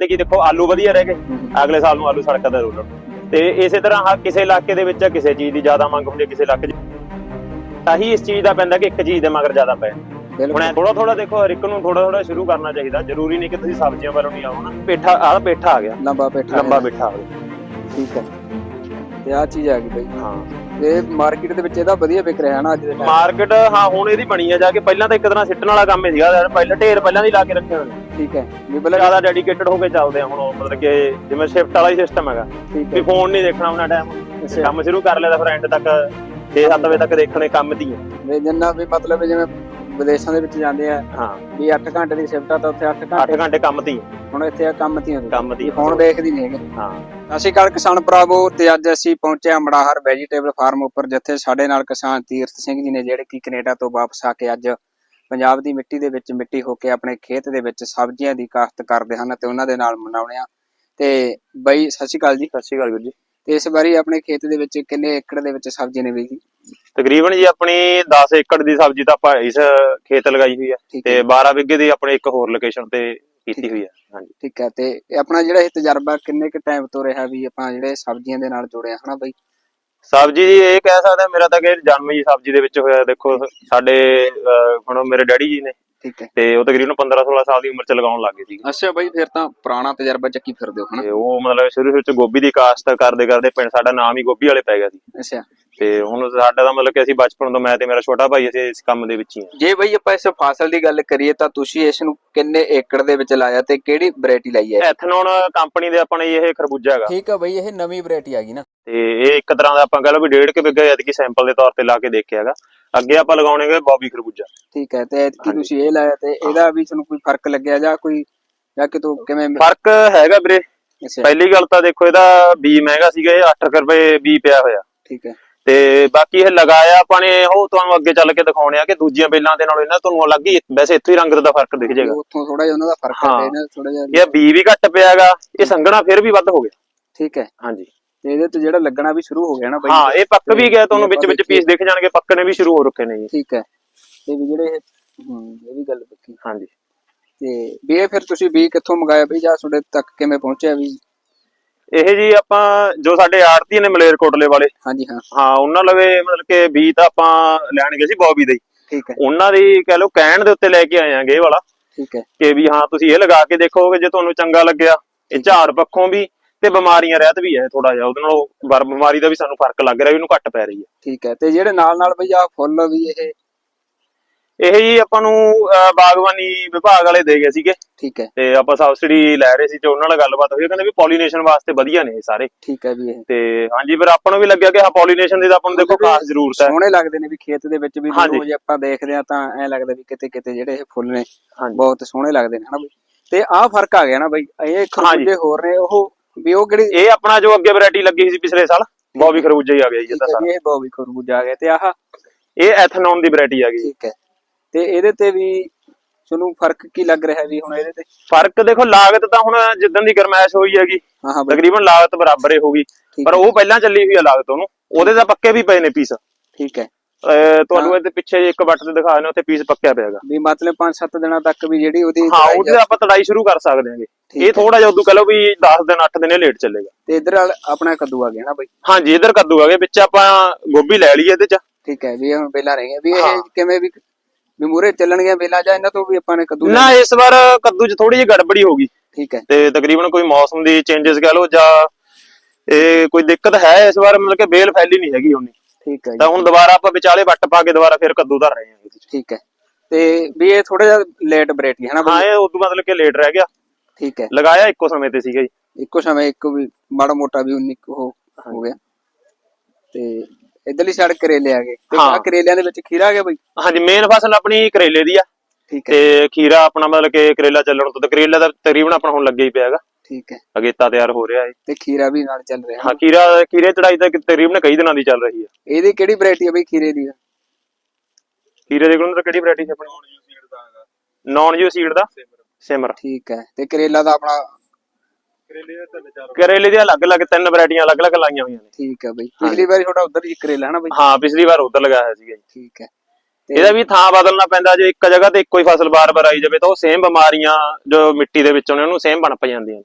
ਤੇ ਕੀ ਦੇਖੋ ਆਲੂ ਵਧੀਆ ਰਹਿ ਗਏ ਅਗਲੇ ਸਾਲ ਨੂੰ ਆਲੂ ਸੜਕਾਂ ਤੇ ਰੋਲਣ ਤੇ ਇਸੇ ਤਰ੍ਹਾਂ ਹਾਂ ਕਿਸੇ ਇਲਾਕੇ ਦੇ ਵਿੱਚ ਕਿਸੇ ਚੀਜ਼ ਦੀ ਜ਼ਿਆਦਾ ਮੰਗ ਹੁੰਦੀ ਹੈ ਕਿਸੇ ਇਲਾਕੇ 'ਚ ਤਾਂ ਹੀ ਇਸ ਚੀਜ਼ ਦਾ ਪੈਂਦਾ ਕਿ ਇੱਕ ਚੀਜ਼ ਦੇ ਮਗਰ ਜ਼ਿਆਦਾ ਪੈ ਹੁਣ ਥੋੜਾ ਥੋੜਾ ਦੇਖੋ ਹਰ ਇੱਕ ਨੂੰ ਥੋੜਾ ਥੋੜਾ ਸ਼ੁਰੂ ਕਰਨਾ ਚਾਹੀਦਾ। ਜ਼ਰੂਰੀ ਨਹੀਂ ਕਿ ਤੁਸੀਂ ਸਬਜ਼ੀਆਂ ਵੱਲੋਂ ਨਹੀਂ ਆਓ ਨਾ। ਪੇਠਾ ਆਹ ਪੇਠਾ ਆ ਗਿਆ। ਲੰਬਾ ਪੇਠਾ। ਲੰਬਾ। ਪੇਠਾ ਆ ਗਿਆ। ਠੀਕ ਹੈ। ਤੇ ਆ ਚੀਜ਼ ਆ ਗਈ ਬਈ। ਹਾਂ। ਤੇ ਮਾਰਕੀਟ ਦੇ ਵਿੱਚ ਇਹਦਾ ਵਧੀਆ ਵਿਕ ਰਿਹਾ ਨਾ ਅੱਜ ਦੇ ਟਾਈਮ ਮਾਰਕੀਟ ਹਾਂ ਹੁਣ ਇਹਦੀ ਬਣੀ ਆ ਜਾ ਕੇ। ਪਹਿਲਾਂ ਤਾਂ ਇੱਕ ਤਰ੍ਹਾਂ ਸਿੱਟਣ ਵਾਲਾ ਕੰਮ ਹੀ ਸੀਗਾ। ਪਹਿਲਾਂ ਢੇਰ ਪਹਿਲਾਂ ਦੀ ਲਾ ਕੇ ਰੱਖੇ ਹੋਏ ਨੇ ਠੀਕ ਹੈ। ਵੀ ਪਹਿਲਾਂ ਜ਼ਿਆਦਾ ਡੈਡੀਕੇਟਡ ਹੋ ਕੇ ਚੱਲਦੇ ਆ ਹੁਣ ਉਹ ਮਤਲਬ ਕਿ ਜਿਵੇਂ ਸ਼ਿਫਟ ਵਾਲਾ ਹੀ ਸਿਸਟਮ ਹੈਗਾ। ਠੀਕ ਵੀ ਹੈ ਫੋਨ ਨਹੀਂ ਦੇਖਣਾ ਉਹਨਾਂ ਟਾਈਮ ਕੰਮ ਸ਼ੁਰੂ ਕਰ ਲਿਆ ਤਾਂ ਫਿਰ ਐਂਡ ਤੱਕ 6-7 ਵਜੇ ਤੱਕ ਦੇਖਣੇ ਕੰਮ ਦੀ ਹੈ ਵੀ ਜਿੰਨਾ ਵੀ ਮਤਲਬ ਜਿਵੇਂ ਵਿਦੇਸ਼ਾਂ ਦੇ ਵਿੱਚ ਜਾਂਦੇ ਆ। ਹਾਂ। ਵੀ 8 ਘੰਟੇ ਦੀ ਸ਼ਿਫਟ ਆ ਤਾਂ ਉੱਥੇ 8 8 ਘੰਟੇ ਘੰਟੇ ਕੰਮ ਦੀ। ਹੈ, ਹੁਣ ਇੱਥੇ ਆ ਕੰਮ ਤੀ ਹੁੰਦੀ। ਕੰਮ ਦੀ। ਹੁਣ ਦੇਖਦੀ ਨਹੀਂ ਹੈਗੇ। ਹਾਂ। ਸ਼੍ਰੀ ਅਕਾਲ ਕਿਸਾਨ ਭਰਾਵੋ ਤੇ ਅੱਜ ਅਸੀਂ ਪਹੁੰਚੇ ਹਾਂ ਮੜਾਹਰ ਵੈਜੀਟੇਬਲ ਫਾਰਮ ਉੱਪਰ ਜਿੱਥੇ ਸਾਡੇ ਨਾਲ ਕਿਸਾਨ ਤੀਰਥ ਸਿੰਘ ਜੀ ਨੇ ਜਿਹੜੇ ਕਿ ਕੈਨੇਡਾ ਤੋਂ ਵਾਪਸ ਆ ਕੇ ਅੱਜ ਪੰਜਾਬ ਦੀ ਮਿੱਟੀ ਦੇ ਵਿੱਚ ਮਿੱਟੀ ਹੋ ਕੇ ਆਪਣੇ ਖੇਤ ਦੇ ਵਿੱਚ ਸਬਜ਼ੀਆਂ ਦੀ ਕਾਸ਼ਤ ਕਰਦੇ ਹਨ ਤੇ ਉਹਨਾਂ ਦੇ ਨਾਲ ਮਨਾਉਣੇ ਆ ਤੇ ਬਈ ਸਤਿ ਸ਼੍ਰੀ ਅਕਾਲ ਜੀ। ਸਤਿ ਸ਼੍ਰੀ ਅਕਾਲ ਵੀਰ ਜੀ। ਤੇ ਇਸ ਵਾਰੀ ਆਪਣੇ ਖੇਤ ਦੇ ਵਿੱਚ ਕਿੰਨੇ ਏਕੜ ਦੇ ਵਿੱਚ ਸਬਜ਼ੀ ਨੇ ਬੀਜੀ ਤਕਰੀਬਨ ਜੀ ਆਪਣੀ 10 ਏਕੜ ਦੀ ਸਬਜ਼ੀ ਤਾਂ ਆਪਾਂ ਇਸ ਖੇਤ ਲਗਾਈ ਹੋਈ ਹੈ ਤੇ ਹੈ 12 ਵਿਗੇ ਦੀ ਆਪਣੇ ਇੱਕ ਹੋਰ ਲੋਕੇਸ਼ਨ ਤੇ ਕੀਤੀ ਹੋਈ ਹੈ ਹਾਂਜੀ। ਠੀਕ ਹੈ ਤੇ ਆਪਣਾ ਜਿਹੜਾ ਇਹ ਤਜਰਬਾ ਕਿੰਨੇ ਕੁ ਟਾਈਮ ਤੋਂ ਰਿਹਾ ਵੀ ਆਪਾਂ ਜਿਹੜੇ ਸਬਜ਼ੀਆਂ ਦੇ ਨਾਲ ਜੁੜੇ ਆ ਹਨਾ ਬਈ? ਸਬਜ਼ੀ ਜੀ ਇਹ ਕਹਿ ਸਕਦਾ ਮੇਰਾ ਤਾਂ ਕਿ ਜਨਮ ਹੀ ਸਬਜ਼ੀ ਦੇ ਵਿੱਚ ਹੋਇਆ ਦੇਖੋ ਸਾਡੇ ਹੁਣ ਮੇਰੇ ਡੈਡੀ ਜੀ ਨੇ ਠੀਕ ਹੈ। ਤੇ ਉਹ ਤਕਰੀਬਨ 15 16 ਸਾਲ ਦੀ ਉਮਰ ਚ ਲਗਾਉਣ ਲੱਗੇ ਸੀ ਅੱਛਾ ਬਈ ਫਿਰ ਤਾਂ ਪੁਰਾਣਾ ਤਜਰਬਾ ਚੱਕੀ ਫਿਰਦੇ ਹੋ ਹਨਾ? ਤੇ ਉਹ ਮਤਲਬ ਸ਼ੁਰੂ ਸ਼ੁਰੂ ਚ ਗੋਭੀ ਦੀ ਕਾਸ਼ਤ ਕਰਦੇ ਕਰਦੇ ਪਿੰਡ ਸਾਡਾ ਨਾਮ ਹੀ ਗੋਭੀ ਵਾਲੇ ਪੈ ਗਿਆ ਸੀ। ਅੱਛਾ। ਤੇ ਹੁਣ ਸਾਡਾ ਤਾਂ ਮਤਲਬ ਕਿ ਅਸੀਂ ਬਚਪਨ ਤੋਂ ਮੈਂ ਤੇ ਮੇਰਾ ਛੋਟਾ ਭਾਈ ਅਸੀਂ ਇਸ ਕੰਮ ਦੇ ਵਿੱਚ ਹੀ ਹਾਂ। ਜੇ ਬਈ ਆਪਾਂ ਇਸ ਫਸਲ ਦੀ ਗੱਲ ਕਰੀਏ ਤਾਂ ਤੁਸੀਂ ਇਸ ਨੂੰ ਕਿੰਨੇ ਏਕੜ ਦੇ ਵਿੱਚ ਲਾਇਆ ਤੇ ਕਿਹੜੀ ਵੈਰਾਈਟੀ ਲਾਈ ਹੈ? ਐਥਨੋਨ ਕੰਪਨੀ ਦੇ ਆਪਣੇ ਇਹ ਖਰਬੂਜਾ ਹੈਗਾ। ਠੀਕ ਹੈ ਬਈ ਇਹ ਨਵੀਂ ਵੈਰਾਈਟੀ ਆ ਗਈ ਨਾ। ਤੇ ਇਹ ਇੱਕ ਤਰ੍ਹਾਂ ਦਾ ਆਪਾਂ ਕਹ ਲਓ ਵੀ ਡੇਢ ਕੇ ਬਿੱਗਾ ਐਤਕੀ ਸੈਂਪਲ ਦੇ ਤੌਰ ਤੇ ਲਾ ਕੇ ਦੇਖਿਆ ਹੈਗਾ। ਅੱਗੇ ਆਪਾਂ ਲਗਾਉਣੇਗੇ ਬੌਬੀ ਖਰਬੂਜਾ। ਠੀਕ ਹੈ ਤੇ ਐਤਕੀ। ਤੁਸੀਂ ਇਹ ਲਾਇਆ ਤੇ ਇਹਦਾ ਵੀ ਤੁਹਾਨੂੰ ਕੋਈ ਫ਼ਰਕ ਲੱਗਿਆ ਜਾਂ ਕੋਈ ਜਾਂ ਕਿਤੋਂ ਕਿਵੇਂ ਫ਼ਰਕ ਹੈਗਾ ਵੀਰੇ। ਪਹਿਲੀ ਗੱਲ ਤਾਂ ਦੇਖੋ ਇਹਦਾ ਬੀ ਮਹਿੰਗਾ ਸੀਗਾ ਇਹ 8 ਰੁਪਏ ਬੀ ਪਿਆ ਹੋਇਆ। ਠੀਕ ਹੈ। ਤੇ ਬਾਕੀ ਇਹ ਲਗਾਇਆ ਆਪਾਂ ਨੇ ਉਹ ਤੁਹਾਨੂੰ ਅੱਗੇ ਚੱਲ ਕੇ ਦਿਖਾਉਣੇ ਆ ਕਿ ਦੂਜੀਆਂ ਬੇਲਾਂ ਦੇ ਨਾਲ ਇਹਨਾਂ ਤੁਹਾਨੂੰ ਅਲੱਗ ਹੀ ਵੈਸੇ ਇੱਥੋਂ ਹੀ ਰੰਗ ਦਾ ਫ਼ਰਕ ਦਿਖ ਜਾਏਗਾ। ਉੱਥੋਂ ਥੋੜਾ ਜਿਹਾ ਉਹਨਾਂ ਦਾ ਫ਼ਰਕ ਹਾਂ। ਥੋੜਾ ਜਿਹਾ ਇਹ ਬੀ ਵੀ ਘੱਟ ਪਿਆਗਾ ਇਹ ਸੰਘਣਾ ਫਿਰ ਵੀ ਵੱਧ ਹੋ ਗਿਆ। ਠੀਕ ਹੈ। ਹਾਂਜੀ। ਤੇ ਇਹਦੇ ਤੇ ਜਿਹੜਾ ਲੱਗਣਾ ਵੀ ਸ਼ੁਰੂ ਹੋ ਗਿਆ ਨਾ ਬਈ ਹਾਂ ਇਹ ਪੱਕ ਵੀ ਗਿਆ ਤੁਹਾਨੂੰ ਵਿੱਚ ਵਿੱਚ। ਪੀਸ ਦਿਖ ਜਾਣਗੇ ਪੱਕਣੇ ਵੀ ਸ਼ੁਰੂ ਹੋ ਰੱਖੇ ਨੇ ਜੀ। ਠੀਕ ਹੈ। ਤੇ ਵੀ ਜਿਹੜੇ ਹੂੰ ਇਹ ਵੀ ਗੱਲ ਪੱਕੀ। ਹਾਂਜੀ। ਤੇ ਵੀ ਇਹ ਫਿਰ ਤੁਸੀਂ ਵੀ ਕਿੱਥੋਂ ਮੰਗਾਇਆ ਬਈ ਜਾਂ ਤੁਹਾਡੇ ਤੱਕ ਕਿਵੇਂ ਪਹੁੰਚਿਆ ਵੀ? ਇਹ ਜੀ ਆਪਾਂ ਜੋ ਸਾਡੇ ਆੜਤੀ ਨੇ ਮਲੇਰਕੋਟਲੇ ਵਾਲੇ ਹਾਂਜੀ ਹਾਂ। ਹਾਂ ਉਹਨਾਂ ਲਵੇ ਮਤਲਬ ਕਿ ਬੀ ਤਾਂ ਆਪਾਂ ਲੈਣ ਗਏ ਸੀ ਬੌਬੀ ਦੇ। ਠੀਕ ਹੈ। ਉਹਨਾਂ ਦੀ ਕਹਿ ਲਓ ਕਹਿਣ ਦੇ ਉੱਤੇ ਲੈ ਕੇ ਆਏ ਆਂਗੇ ਇਹ ਵਾਲਾ। ਠੀਕ ਹੈ। ਕਿ ਵੀ ਹਾਂ ਤੁਸੀਂ ਇਹ ਲਗਾ ਕੇ ਦੇਖੋਗੇ ਜੇ ਤੁਹਾਨੂੰ ਚੰਗਾ ਲੱਗਿਆ ਇਹ ਝਾੜ ਪੱਖੋਂ ਵੀ ਤੇ ਬਿਮਾਰੀਆਂ ਰਹਿਤ ਵੀ ਹੈ ਥੋੜਾ ਜਿਹਾ ਉਹਦੇ ਨਾਲੋਂ ਵਰ ਬਿਮਾਰੀ ਦਾ ਵੀ ਸਾਨੂੰ ਫ਼ਰਕ ਲੱਗ ਰਿਹਾ ਵੀ ਇਹਨੂੰ ਘੱਟ ਪੈ ਰਹੀ ਹੈ। ਠੀਕ ਹੈ ਤੇ ਜਿਹੜੇ ਨਾਲ ਨਾਲ ਬਈ ਆ ਫੁੱਲ ਵੀ ਇਹ? ਇਹ ਜੀ ਆਪਾਂ ਨੂੰ ਅਹ, ਬਾਗਬਾਨੀ ਵਿਭਾਗ ਵਾਲੇ ਦੇ ਗਏ ਸੀਗੇ। ਠੀਕ ਹੈ। ਤੇ ਆਪਾਂ ਸਬਸਿਡੀ ਲੈ ਰਹੇ ਸੀ ਤੇ ਉਹਨਾਂ ਨਾਲ ਗੱਲਬਾਤ ਹੋਈ ਉਹ ਕਹਿੰਦੇ ਵੀ ਪੋਲੀਨੇਸ਼ਨ ਵਾਸਤੇ ਵਧੀਆ ਨੇ ਇਹ ਸਾਰੇ। ਠੀਕ ਹੈ ਵੀ ਇਹ। ਤੇ ਹਾਂਜੀ ਫਿਰ ਆਪਾਂ ਨੂੰ ਵੀ ਲੱਗਿਆ ਕਿ ਹਾਂ ਪੋਲੀਨੇਸ਼ਨ ਦੀ ਤਾਂ ਆਪਾਂ ਨੂੰ ਦੇਖੋ ਖਾਸ ਜ਼ਰੂਰਤ ਹੈ। ਸੋਹਣੇ ਲੱਗਦੇ ਨੇ ਵੀ ਖੇਤ ਦੇ ਵਿੱਚ ਵੀ ਹਾਂਜੀ। ਆਪਾਂ ਦੇਖਦੇ ਆ ਤਾਂ ਐ ਲੱਗਦਾ ਵੀ ਕਿਤੇ ਕਿਤੇ ਜਿਹੜੇ ਇਹ ਫੁੱਲ ਨੇ ਹਾਂਜੀ। ਬਹੁਤ ਸੋਹਣੇ ਲੱਗਦੇ ਨੇ ਹਨਾ ਬਈ? ਤੇ ਆਹ ਫ਼ਰਕ ਆ ਗਿਆ ਨਾ ਬਈ ਇਹ ਖਰਬੂਜੇ ਹੋਰ ਨੇ ਉਹ ਵੀ ਉਹ ਕਿਹੜੀ ਇਹ ਆਪਣਾ ਜੋ ਅੱਗੇ ਵੈਰਾਈਟੀ ਲੱਗੀ ਸੀ ਪਿਛਲੇ ਸਾਲ ਬੌਬੀ ਖਰਬੂਜਾ ਹੀ ਆ ਗਿਆ ਜੀ ਇਹਦਾ ਸਾਰਾ। ਇਹ ਬੋਬੀ ਖਰਬੂਜਾ ਆ ਗਿਆ ਤੇ ਆਹ ਇਹ ਐਥਨੋਨ ਦੀ ਵੈਰਾਈਟੀ ਆ ਗਈ। ਠੀਕ ਹੈ। ਤੇ ਇਹਦੇ ਤੇ ਵੀ ਤੁਹਾਨੂੰ ਫ਼ਰਕ ਕੀ ਲੱਗ ਰਿਹਾ ਵੀ ਹੁਣ ਇਹਦੇ ਤੇ? ਫ਼ਰਕ ਦੇਖੋ ਲਾਗਤ ਤਾਂ ਹੁਣ ਜਿੱਦਣ ਦੀ ਗਰਮੈਸ਼ ਹੋਈ ਹੈਗੀ ਤਕਰੀਬਨ ਲਾਗਤ ਬਰਾਬਰ ਹੀ ਹੋਗੀ ਪਰ ਉਹ ਪਹਿਲਾਂ ਚੱਲੀ ਹੋਈ ਆ ਲਾਗਤ ਉਹਨੂੰ ਉਹਦੇ ਤਾਂ ਪੱਕੇ ਵੀ ਪਏ ਨੇ ਪੀਸ ਠੀਕ ਹੈ। ਤੁਹਾਨੂੰ ਇਹਦੇ ਪਿੱਛੇ ਇੱਕ ਤੇ ਦਿਖਾ ਨੇ ਉੱਥੇ ਪੀਸ ਪੱਕਿਆ ਪਿਆਗਾ ਵੀ ਮਤਲਬ 5-7 ਦਿਨਾਂ ਤੱਕ ਵੀ ਜਿਹੜੀ ਉਹਦੀ ਹਾਂ ਉਹਦੇ ਆਪਾਂ ਤੜਾਈ ਸ਼ੁਰੂ ਕਰ ਸਕਦੇ ਹਾਂਗੇ। ਇਹ ਥੋੜਾ ਜਿਹਾ ਉਦੋਂ ਕਹ ਲਓ ਵੀ 10 ਦਿਨ 8 ਦਿਨ ਲੇਟ ਚੱਲੇਗਾ। ਤੇ ਇਧਰ ਆਪਣਾ ਕੱਦੂ ਆ ਗਿਆ ਨਾ ਬਈ? ਹਾਂਜੀ ਇਧਰ ਕੱਦੂ ਆਗੇ ਵਿੱਚ ਆਪਾਂ ਗੋਭੀ ਲੈ ਲਈ ਇਹਦੇ ਚ। ਠੀਕ ਹੈ ਵੀ ਹੁਣ ਬੇਲਾਂ ਰਹੀਆਂ ਵੀ ਇਹ। ਕਿਵੇਂ ਵੀ ਵੀ ਮੂਰੇ ਚੱਲਣਗੀਆਂ ਬੇਲਾਂ ਜਾਂ ਇਹਨਾਂ ਤੋਂ ਵੀ ਆਪਾਂ ਨੇ ਕੱਦੂ ਨਾ ਇਸ ਵਾਰ ਕੱਦੂ 'ਚ ਥੋੜੀ ਜਿਹੀ ਗੜਬੜੀ ਹੋ ਗਈ। ਠੀਕ ਹੈ। ਤੇ ਤਕਰੀਬਨ ਕੋਈ ਮੌਸਮ ਦੀ ਚੇਂਜਸ ਕਹ ਲਓ ਜਾਂ ਇਹ ਕੋਈ ਦਿੱਕਤ ਹੈ ਇਸ ਵਾਰ? ਮਤਲਬ ਕਿ ਬੇਲ ਫੈਲੀ ਨਹੀਂ ਹੈਗੀ ਉਨੀ। ਠੀਕ ਹੈ ਜੀ। ਤਾਂ ਹੁਣ ਦੁਬਾਰਾ ਆਪਾਂ ਵਿਚਾਲੇ ਵੱਟ ਪਾ ਕੇ ਦੁਬਾਰਾ ਫਿਰ ਕੱਦੂ ਧਰ ਰਹੇ ਹਾਂ ਇਹਦੇ 'ਚ। ਠੀਕ ਹੈ। ਤੇ ਵੀ ਇਹ ਥੋੜਾ ਜਿਹਾ ਲੇਟ ਵੈਰਾਈਟੀ ਹੈ ਨਾ ਹਾਂ ਬਈ? ਇਹ ਉਦੋਂ ਮਤਲਬ ਕਿ ਲੇਟ ਰਹਿ ਗਿਆ। ਠੀਕ ਹੈ। ਲਗਾਇਆ ਇੱਕੋ ਸਮੇਂ ਤੇ ਸੀਗਾ ਜੀ। ਇੱਕੋ ਸਮੇਂ ਇੱਕ ਵੀ ਮਾੜਾ ਮੋਟਾ ਵੀ 19 ਕੁ ਹੋ ਹੋ ਗਿਆ। ਤੇ ਇਧਰਲੀ ਸਾਈਡ ਕਰੇਲੇ ਆ ਗਏ। ਤੇ ਹਾਂ। ਆ ਕਰੇਲਿਆਂ ਦੇ ਵਿੱਚ ਖੀਰਾ ਆ ਗਿਆ ਬਈ? ਹਾਂਜੀ ਮੇਨ ਫਸਲ ਆਪਣੀ ਕਰੇਲੇ ਦੀ ਆ। ਠੀਕ ਹੈ। ਤੇ ਖੀਰਾ ਆਪਣਾ ਮਤਲਬ ਕਿ ਕਰੇਲਾ ਚੱਲਣ ਤੋਂ ਤੇ ਕਰੇਲਾ ਦਾ ਤਕਰੀਬਨ ਆਪਣਾ ਹੁਣ ਲੱਗੇ ਹੀ ਪਿਆ ਹੈਗਾ। ਠੀਕ ਹੈ। ਅਗੇਤਾ ਤਿਆਰ ਹੋ ਰਿਹਾ ਹੈ। ਤੇ ਖੀਰਾ ਵੀ ਨਾਲ ਚੱਲ ਰਿਹਾ। ਹਾਂ ਖੀਰਾ ਖੀਰੇ ਚੜਾਈ ਤਾਂ ਤਕਰੀਬਨ ਕਈ ਦਿਨਾਂ ਦੀ ਚੱਲ ਰਹੀ ਹੈ। ਇਹਦੀ ਕਿਹੜੀ ਵੈਰਾਈਟੀ ਹੈ ਬਈ ਖੀਰੇ ਦੀ? ਖੀਰੇ ਦੇ ਕੋਲ ਤਾਂ ਕਿਹੜੀ ਵੈਰਾਈਟੀ ਹੈ ਆਪਣੀ? ਨੌਨ ਯੂ ਸੀਡ ਦਾ। ਸਿਮਰ। ਠੀਕ ਹੈ। ਤੇ ਕਰੇਲਾ ਦਾ ਆਪਣਾ? ਕਰੇਲੇ ਦੀਆਂ ਅਲੱਗ-ਅਲੱਗ ਤਿੰਨ ਵੈਰਾਈਟੀਆਂ ਅਲੱਗ-ਅਲੱਗ ਲਾਈਆਂ ਹੋਈਆਂ ਨੇ। ਠੀਕ ਹੈ ਬਈ। ਪਿਛਲੀ ਵਾਰੀ ਤੁਹਾਡਾ ਉਧਰ ਹੀ ਕਰੇਲਾ ਹੈ ਨਾ ਬਈ? ਹਾਂ ਪਿਛਲੀ ਵਾਰ ਉਧਰ ਲਗਾਇਆ ਸੀਗਾ ਜੀ। ਠੀਕ ਹੈ। ਇਹਦਾ ਵੀ ਥਾਂ ਬਦਲਣਾ ਪੈਂਦਾ ਜੇ ਇੱਕ ਜਗ੍ਹਾ ਤੇ ਇੱਕੋ ਹੀ ਫਸਲ ਬਾਰ-ਬਾਰ ਆਈ ਜਾਵੇ ਤਾਂ ਉਹ ਸੇਮ ਬਿਮਾਰੀਆਂ ਜੋ ਮਿੱਟੀ ਦੇ ਵਿੱਚ ਨੇ ਉਹਨੂੰ ਸੇਮ ਬਣ ਪ ਜਾਂਦੀਆਂ ਨੇ।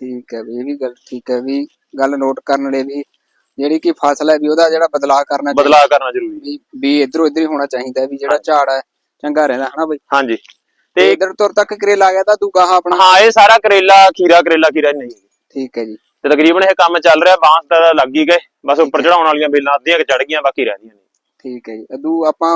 ਠੀਕ ਹੈ ਵੀ ਇਹ ਵੀ ਗੱਲ ਠੀਕ ਹੈ ਵੀ ਗੱਲ ਨੋਟ ਕਰਨ ਲਈ ਵੀ ਜਿਹੜੀ ਕਿ ਫਸਲ ਹੈ ਵੀ ਉਹਦਾ ਜਿਹੜਾ ਬਦਲਾਅ ਕਰਨਾ ਬਦਲਾਅ ਕਰਨਾ ਜ਼ਰੂਰੀ ਵੀ ਵੀ ਇਧਰੋਂ ਇਧਰ ਹੀ ਹੋਣਾ ਚਾਹੀਦਾ ਵੀ ਜਿਹੜਾ ਝਾੜ ਹੈ ਚੰਗਾ ਰਹਿੰਦਾ ਹਨਾ ਬਈ? ਹਾਂਜੀ। ਤੇ ਇਧਰ ਤੁਰ ਤੱਕ ਕਰੇਲਾ ਆ ਗਿਆ ਤਾਂ ਗਾਹਾਂ ਆਪਣਾ? ਹਾਂ ਇਹ ਸਾਰਾ ਕਰੇਲਾ ਖੀਰਾ ਕਰੇਲਾ ਖੀਰਾ ਨਹੀਂ ਠੀਕ ਹੈ ਜੀ। ਤੇ ਤਕਰੀਬਨ ਇਹ ਕੰਮ ਚੱਲ ਰਿਹਾ ਬਾਂਸ ਦਾ ਲੱਗ ਹੀ ਗਏ ਬਸ ਉੱਪਰ ਚੜਾਉਣ ਵਾਲੀਆਂ ਬੇਲਾਂ ਅੱਧੀਆਂ ਚੜ ਗਈਆਂ ਬਾਕੀ ਰਹਿ ਗਈਆਂ ਨੇ। ਠੀਕ ਹੈ ਜੀ। ਅਦੂ ਆਪਾਂ